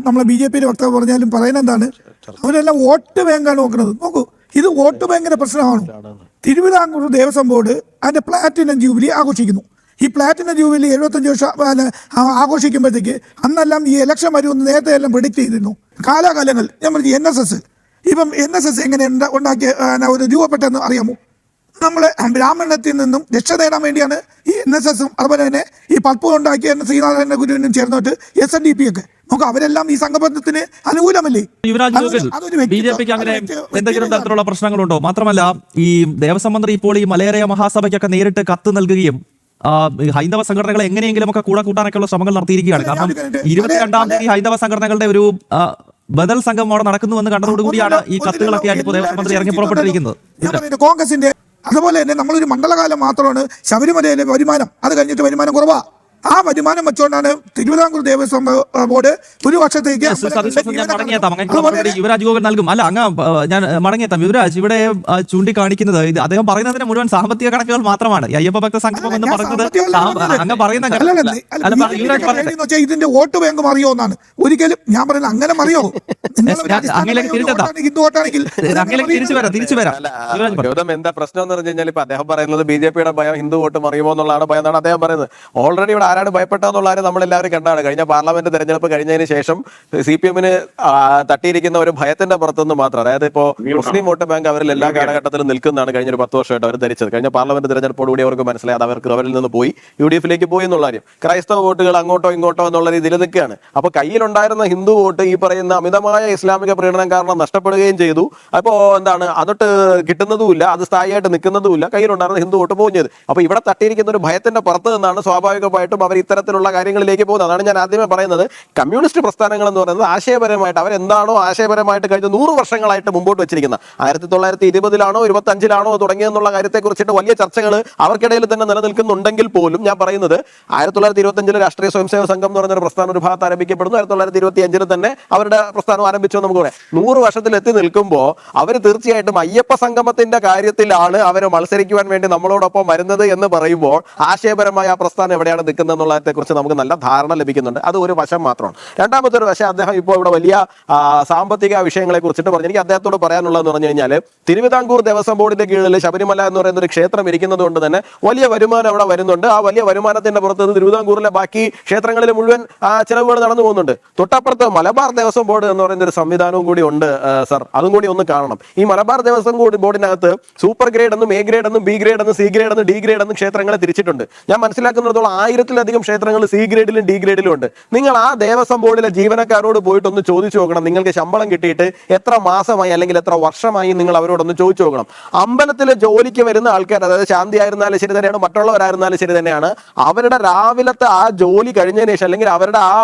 നമ്മളെ ബി ജെ പിയിലെ വക്താവ് പറഞ്ഞാലും പറയുന്നത് എന്താണ്? അവരെല്ലാം വോട്ട് ബാങ്കാണ് നോക്കുന്നത്. നോക്കൂ ഇത് വോട്ട് ബാങ്കിന്റെ പ്രശ്നമാണ്. തിരുവിതാംകൂർ ദേവസ്വം ബോർഡ് അതിന്റെ പ്ലാറ്റിനം ജൂബിലി ആഘോഷിക്കുന്നു. ഈ പ്ലാറ്റിന ജൂബിലി എഴുപത്തഞ്ച് വർഷം ആഘോഷിക്കുമ്പോഴത്തേക്ക് അന്നെല്ലാം ഈ ഇലക്ഷൻ വരുമെന്ന് നേരത്തെ എല്ലാം പ്രിഡിക്റ്റ് ചെയ്തിരുന്നു. കാലാകാലങ്ങൾ ഞാൻ പറഞ്ഞു എൻ എസ് എസ് ഇപ്പം എൻ എസ് എസ് എങ്ങനെ ഉണ്ടാ- ഉണ്ടാക്കിയ ഒരു രൂപപ്പെട്ടെന്ന് അറിയാമോ? നമ്മളെ ബ്രാഹ്മണത്തിൽ നിന്നും രക്ഷ നേടാൻ വേണ്ടിയാണ് ഈ എൻ എസ് എസും അതുപോലെ തന്നെ ഈ പൽപ്പ് ഉണ്ടാക്കിയ ശ്രീനാരായണ ഗുരുവിനും ചേർന്നിട്ട് എസ് എൻ ഡി പി ഒക്കെ. നമുക്ക് അവരെല്ലാം ഈ സംഘബന്ധത്തിന് അനുകൂലമല്ലേ? ബി ജെ പിക്ക് അങ്ങനെ എന്തെങ്കിലും തരത്തിലുള്ള പ്രശ്നങ്ങളുണ്ടോ? മാത്രമല്ല ഈ ദേവസ്വം മന്ത്രി ഇപ്പോൾ ഈ മലയരയ മഹാസഭയ്ക്കൊക്കെ നേരിട്ട് കത്ത് നൽകുകയും ഹൈന്ദവ സംഘടനകളെ എങ്ങനെയെങ്കിലും ഒക്കെ കൂടെ കൂട്ടാനൊക്കെയുള്ള ശ്രമങ്ങൾ നടത്തിയിരിക്കുകയാണ്. കാരണം ഇരുപത്തിരണ്ടാം തീയതി ഹൈന്ദവ സംഘടനകളുടെ ഒരു ബദൽ സംഘം അവിടെ നടക്കുന്നുവെന്ന് കണ്ടതോടുകൂടിയാണ് ഈ കത്തുകളൊക്കെ ആയിട്ട് ഇപ്പോൾ മന്ത്രി ഇറങ്ങി പുറപ്പെട്ടിരിക്കുന്നത് കോൺഗ്രസിന്റെ അതുപോലെ തന്നെ നമ്മളൊരു മണ്ഡലകാലം മാത്രമാണ് ശബരിമലയിലെ വരുമാനം. അത് കഴിഞ്ഞിട്ട് വരുമാനം കുറവാ. ആ വരുമാനം വെച്ചുകൊണ്ടാണ് തിരുവിതാംകൂർ ദേവസ്വം ബോർഡ് ഒരു വർഷത്തേക്ക് യുവരാജ് ഗോകുൽ നൽകും. അല്ല അങ്ങ് ഞാൻ മടങ്ങിയെത്താം യുവരാജ് ഇവിടെ ചൂണ്ടിക്കാണിക്കുന്നത് ഇത് അദ്ദേഹം പറയുന്നതിന് മുഴുവൻ സാമ്പത്തിക കണക്കുകൾ മാത്രമാണ്. ഈ അയ്യപ്പ ഭക്ത സംഗമം എന്ന് പറയുന്നത് അങ്ങ് പറയുന്ന ഇതിന്റെ വോട്ട് ബാങ്ക് മറിയോ എന്നാണ്. ഒരിക്കലും ഞാൻ പറയുന്നത് അങ്ങനെ മറിയോ തിരിച്ചെത്താം. അങ്ങനെയൊക്കെ തിരിച്ചു വരാം തിരിച്ചു വരാം. ഗൗതം എന്താ പ്രശ്നം എന്ന് പറഞ്ഞു കഴിഞ്ഞാൽ ഇപ്പൊ അദ്ദേഹം പറയുന്നത് ബി ജെ പിയുടെ ഭയം ഹിന്ദു വോട്ട് മറിയുമോ എന്നുള്ളതാണ് ഭയം എന്നാണ് അദ്ദേഹം പറയുന്നത്. ഓൾറെഡി ഇവിടെ ആരാണ് ഭയപ്പെട്ടതെന്നുള്ള കാര്യം നമ്മളെല്ലാവരും കണ്ടാണ്. കഴിഞ്ഞ പാർലമെന്റ് തെരഞ്ഞെടുപ്പ് കഴിഞ്ഞതിന് ശേഷം സി പി എമ്മിന് തട്ടിയിരിക്കുന്ന ഒരു ഭയത്തിന്റെ പുറത്തുനിന്ന് മാത്രം അതായത് ഇപ്പോൾ മുസ്ലിം വോട്ട് ബാങ്ക് അവരിൽ എല്ലാ കാലഘട്ടത്തിലും നിൽക്കുന്നതാണ് കഴിഞ്ഞ ഒരു പത്ത് വർഷമായിട്ട് അവർ ധരിച്ചത്. കഴിഞ്ഞ പാർലമെന്റ് തെരഞ്ഞെടുപ്പോടുകൂടി അവർക്ക് മനസ്സിലായത് അവർക്ക് അവരിൽ നിന്ന് പോയി യു ഡി എഫിലേക്ക് പോയി എന്നുള്ള കാര്യം. ക്രൈസ്തവ വോട്ടുകൾ അങ്ങോട്ടോ ഇങ്ങോട്ടോ എന്നുള്ള രീതിയിൽ നിൽക്കുകയാണ്. അപ്പൊ കയ്യിലുണ്ടായിരുന്ന ഹിന്ദു വോട്ട് ഈ പറയുന്ന അമിതമായ ഇസ്ലാമിക പ്രീണനം കാരണം നഷ്ടപ്പെടുകയും ചെയ്തു. അപ്പോ എന്താണ് അതൊട്ട് കിട്ടുന്നതുമില്ല അത് സ്ഥായിയായിട്ട് നിൽക്കുന്നതുമില്ല കയ്യിലുണ്ടായിരുന്ന ഹിന്ദു വോട്ട് പോകുന്നത് അപ്പൊ ഇവിടെ തട്ടിയിരിക്കുന്ന ഒരു ഭയത്തിന്റെ പുറത്ത് നിന്നാണ് സ്വാഭാവികമായിട്ടും അവർ ഇത്തരത്തിലുള്ള കാര്യങ്ങളിലേക്ക് പോകുന്നത് അതാണ് ഞാൻ ആദ്യമേ പറയുന്നത്. കമ്മ്യൂണിസ്റ്റ് പ്രസ്ഥാനങ്ങൾ എന്ന് പറയുന്നത് ആശയപരമായിട്ട് അവരെന്താണോ ആശയപരമായിട്ട് കഴിഞ്ഞ നൂറ് വർഷങ്ങളായിട്ട് മുമ്പോട്ട് വെച്ചിരിക്കുന്ന ആയിരത്തി തൊള്ളായിരത്തി ഇരുപതിലാണോ ഇരുപത്തി അഞ്ചിലാണോ തുടങ്ങിയെന്നുള്ള കാര്യത്തെ കുറിച്ചിട്ട് വലിയ ചർച്ചകൾ അവർക്കിടയിൽ തന്നെ നിലനിൽക്കുന്നുണ്ടെങ്കിൽ പോലും ഞാൻ പറയുന്നത് ആയിരത്തി തൊള്ളായിരത്തി ഇരുപത്തി അഞ്ചിലെ രാഷ്ട്രീയ സ്വയംസേവ സംഘം എന്ന് പറഞ്ഞൊരു പ്രസ്ഥാനം ഒരു ഭാഗത്ത് ആരംഭിക്കപ്പെടുന്നു. ആയിരത്തി തൊള്ളായിരത്തി ഇരുപത്തി അഞ്ചിൽ തന്നെ അവരുടെ പ്രസ്ഥാനം ആരംഭിച്ചു നമുക്ക് പറയാം. നൂറ് വർഷത്തിൽ എത്തി നിൽക്കുമ്പോൾ അവർ തീർച്ചയായിട്ടും അയ്യപ്പ സംഗമത്തിന്റെ കാര്യത്തിലാണ് അവരെ മത്സരിക്കുവാൻ വേണ്ടി നമ്മളോടൊപ്പം വരുന്നത് എന്ന് പറയുമ്പോൾ ആശയപരമായ ആ പ്രസ്ഥാനം എവിടെയാണ് നിൽക്കുന്നത്? എന്നുള്ളതിനെ കുറിച്ച് നമുക്ക് നല്ല ധാരണ ലഭിക്കുന്നുണ്ട്. അത് ഒരു വശം മാത്രമാണ്. രണ്ടാമത്തെ ഒരു വശം അദ്ദേഹം ഇപ്പോൾ ഇവിടെ വലിയ സാമ്പത്തിക വിഷയങ്ങളെ കുറിച്ചിട്ട് പറഞ്ഞു. എനിക്ക് അദ്ദേഹത്തോട് പറയാനുള്ളതെന്ന് പറഞ്ഞു കഴിഞ്ഞാൽ തിരുവിതാംകൂർ ദേവസ്വം ബോർഡിന്റെ കീഴിൽ ശബരിമല എന്ന് പറയുന്ന ഒരു ക്ഷേത്രം ഇരിക്കുന്നത് കൊണ്ട് തന്നെ വലിയ വരുമാനം അവിടെ വരുന്നുണ്ട്. ആ വലിയ വരുമാനത്തിന്റെ പുറത്ത് തിരുവിതാംകൂറിലെ ബാക്കി ക്ഷേത്രങ്ങളിൽ മുഴുവൻ ചിലവുകൾ നടന്നു പോകുന്നുണ്ട്. തൊട്ടപ്പുറത്ത് മലബാർ ദേവസ്വം ബോർഡ് എന്ന് പറയുന്ന ഒരു സംവിധാനവും കൂടി ഉണ്ട് സർ. അതും കൂടി ഒന്ന് കാണണം. ഈ മലബാർ ദേവസ്വം ബോർഡിനകത്ത് സൂപ്പർ ഗ്രേഡ് എന്നും എ ഗ്രേഡ് എന്നും ബി ഗ്രേഡ് എന്നും സി ഗ്രേഡ് എന്നും ഡി ഗ്രേഡ് എന്നും ക്ഷേത്രങ്ങളെ തിരിച്ചിട്ടുണ്ട്. ഞാൻ മനസ്സിലാക്കുന്നിടത്തോളം ആയിരത്തിൽ നാലായിരത്തിലധികം ക്ഷേത്രങ്ങൾ സി ഗ്രേഡിലും ഡി ഗ്രേഡിലും ഉണ്ട്. നിങ്ങൾ ആ ദേവസ്വം ബോർഡിലെ ജീവനക്കാരോട് പോയിട്ട് ഒന്ന് ചോദിച്ചു നോക്കണം. നിങ്ങൾക്ക് ശമ്പളം കിട്ടിയിട്ട് എത്ര മാസമായി അല്ലെങ്കിൽ എത്ര വർഷമായി നിങ്ങൾ അവരോടൊന്ന് ചോദിച്ചു നോക്കണം. അമ്പലത്തിലെ ജോലിക്ക് വരുന്ന ആൾക്കാർ അതായത് ശാന്തി ആയിരുന്നാലും ശരി തന്നെയാണ് മറ്റുള്ളവരായിരുന്നാലും ശരി തന്നെയാണ് അവരുടെ രാവിലത്തെ ആ ജോലി കഴിഞ്ഞതിന് ശേഷം അല്ലെങ്കിൽ അവരുടെ ആ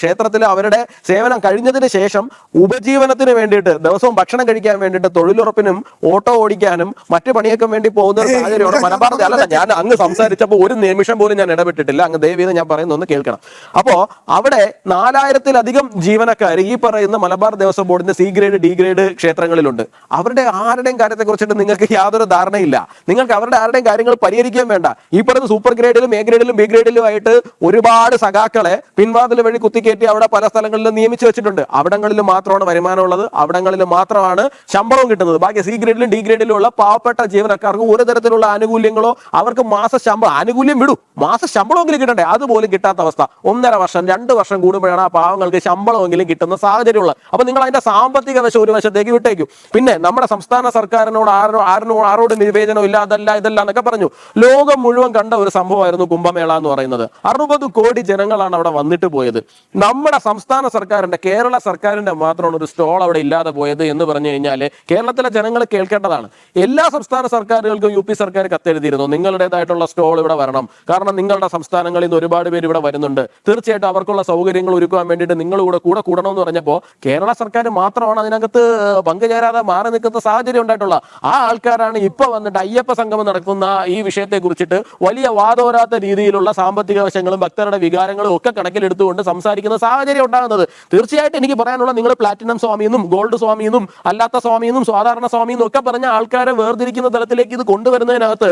ക്ഷേത്രത്തിൽ അവരുടെ സേവനം കഴിഞ്ഞതിന് ശേഷം ഉപജീവനത്തിന് വേണ്ടിയിട്ട് ദിവസവും ഭക്ഷണം കഴിക്കാൻ വേണ്ടിയിട്ട് തൊഴിലുറപ്പിനും ഓട്ടോ ഓടിക്കാനും മറ്റു പണിയൊക്കെ വേണ്ടി പോകുന്ന സാഹചര്യമാണ് മലബാർ അല്ല ഞാൻ അങ്ങ് സംസാരിച്ചപ്പോൾ ഒരു നിമിഷം പോലും ഞാൻ ഇടപെട്ടിട്ടില്ല. അങ്ങ് ദയവീത് ഞാൻ പറയുന്ന ഒന്ന് കേൾക്കണം. അപ്പോ അവിടെ നാലായിരത്തിലധികം ജീവനക്കാർ ഈ പറയുന്ന മലബാർ ദേവസ്വം ബോർഡിന്റെ സി ഗ്രേഡ് ഡി ഗ്രേഡ് ക്ഷേത്രങ്ങളിലുണ്ട്. അവരുടെ ആരുടെയും കാര്യത്തെ കുറിച്ചിട്ട് നിങ്ങൾക്ക് യാതൊരു ധാരണയില്ല. നിങ്ങൾക്ക് അവരുടെ ആരുടെയും കാര്യങ്ങൾ പരിഹരിക്കാൻ വേണ്ട. ഈ പറയുന്ന സൂപ്പർ ഗ്രേഡിലും എ ഗ്രേഡിലും ബി ഗ്രേഡിലും ആയിട്ട് ഒരുപാട് സഖാക്കളെ പിൻവാതിൽ വഴി കുത്തിക്കയറ്റി അവിടെ പല സ്ഥലങ്ങളിലും നിയമിച്ചു വെച്ചിട്ടുണ്ട്. അവിടങ്ങളിൽ മാത്രമാണ് വരുമാനമുള്ളത്. അവിടങ്ങളിൽ മാത്രമാണ് ശമ്പളവും കിട്ടുന്നത്. ബാക്കി സി ഗ്രേഡിലും ഡി ഗ്രേഡിലും ഉള്ള പാവപ്പെട്ട ജീവനക്കാർക്ക് ഒരു തരത്തിലുള്ള ആനുകൂല്യങ്ങളോ അവർക്ക് മാസ ശമ്പളം ആനുകൂല്യം വിടൂ. മാസ ശമ്പളമെങ്കിലും കിട്ടണ്ടേ അതുപോലും കിട്ടാത്ത അവസ്ഥ. ഒന്നര വർഷം രണ്ട് വർഷം കൂടുമ്പോഴാണ് ആ പാവങ്ങൾക്ക് ശമ്പളമെങ്കിലും കിട്ടുന്ന സാഹചര്യമുള്ളത്. അപ്പൊ നിങ്ങൾ അതിന്റെ സാമ്പത്തിക വശം ഒരു വശത്തേക്ക് വിട്ടേക്കും. പിന്നെ നമ്മുടെ സംസ്ഥാന സർക്കാരിനോട് ആരോ ആരോ ആരോട് നിവേദനം ഇല്ല അതല്ല ഇതല്ല എന്നൊക്കെ പറഞ്ഞു. ലോകം മുഴുവൻ കണ്ട ഒരു സംഭവമായിരുന്നു കുംഭമേള എന്ന് പറയുന്നത്. അറുപത് കോടി ജനങ്ങളാണ് അവിടെ വന്നിട്ട് പോയത്. നമ്മുടെ സംസ്ഥാന സർക്കാരിന്റെ കേരള സർക്കാരിന്റെ മാത്രമാണ് ഒരു സ്റ്റോൾ അവിടെ ഇല്ലാതെ പോയത് എന്ന് പറഞ്ഞു കഴിഞ്ഞാൽ കേരളത്തിലെ ജനങ്ങൾ കേൾക്കേണ്ടതാണ്. എല്ലാ സംസ്ഥാന സർക്കാരുകൾക്കും യു പി സർക്കാർ കത്തെഴുതിയിരുന്നു. നിങ്ങളുടേതായിട്ടുള്ള സ്റ്റോൾ ഇവിടെ വരണം. കാരണം നിങ്ങളുടെ സംസ്ഥാനങ്ങളിൽ നിന്ന് ഒരുപാട് പേര് ഇവിടെ വരുന്നുണ്ട്. തീർച്ചയായിട്ടും അവർക്കുള്ള സൗകര്യങ്ങൾ ഒരുക്കാൻ വേണ്ടിയിട്ട് നിങ്ങൾ കൂടെ കൂടെ കൂടണമെന്ന് പറഞ്ഞപ്പോൾ കേരള സർക്കാർ മാത്രമാണ് അതിനകത്ത് പങ്കുചേരാതെ മാറി നിൽക്കുന്ന സാഹചര്യം ഉണ്ടായിട്ടുള്ള. ആ ആൾക്കാരാണ് ഇപ്പൊ വന്നിട്ട് അയ്യപ്പ സംഗമം നടക്കുന്ന ഈ വിഷയത്തെ കുറിച്ചിട്ട് വലിയ വാദോരാത്ത രീതിയിലുള്ള സാമ്പത്തിക വശങ്ങളും ഭക്തരുടെ വികാരങ്ങളും ഒക്കെ കണക്കിലെടുത്തുകൊണ്ട് സംസാരിക്കുന്ന സാഹചര്യം ഉണ്ടാകുന്നത്. തീർച്ചയായിട്ടും എനിക്ക് പറയാനുള്ള നിങ്ങൾ പ്ലാറ്റിനം സ്വാമിയെന്നും ഗോൾഡ് സ്വാമിയെന്നും അല്ലാത്ത സ്വാമിയെന്നും സാധാരണ സ്വാമിയെന്നും ഒക്കെ പറഞ്ഞ ആൾക്കാരെ വേർതിരിക്കുന്ന തലത്തിലേക്ക് ഇത് കൊണ്ടുവരുന്നതിനകത്ത്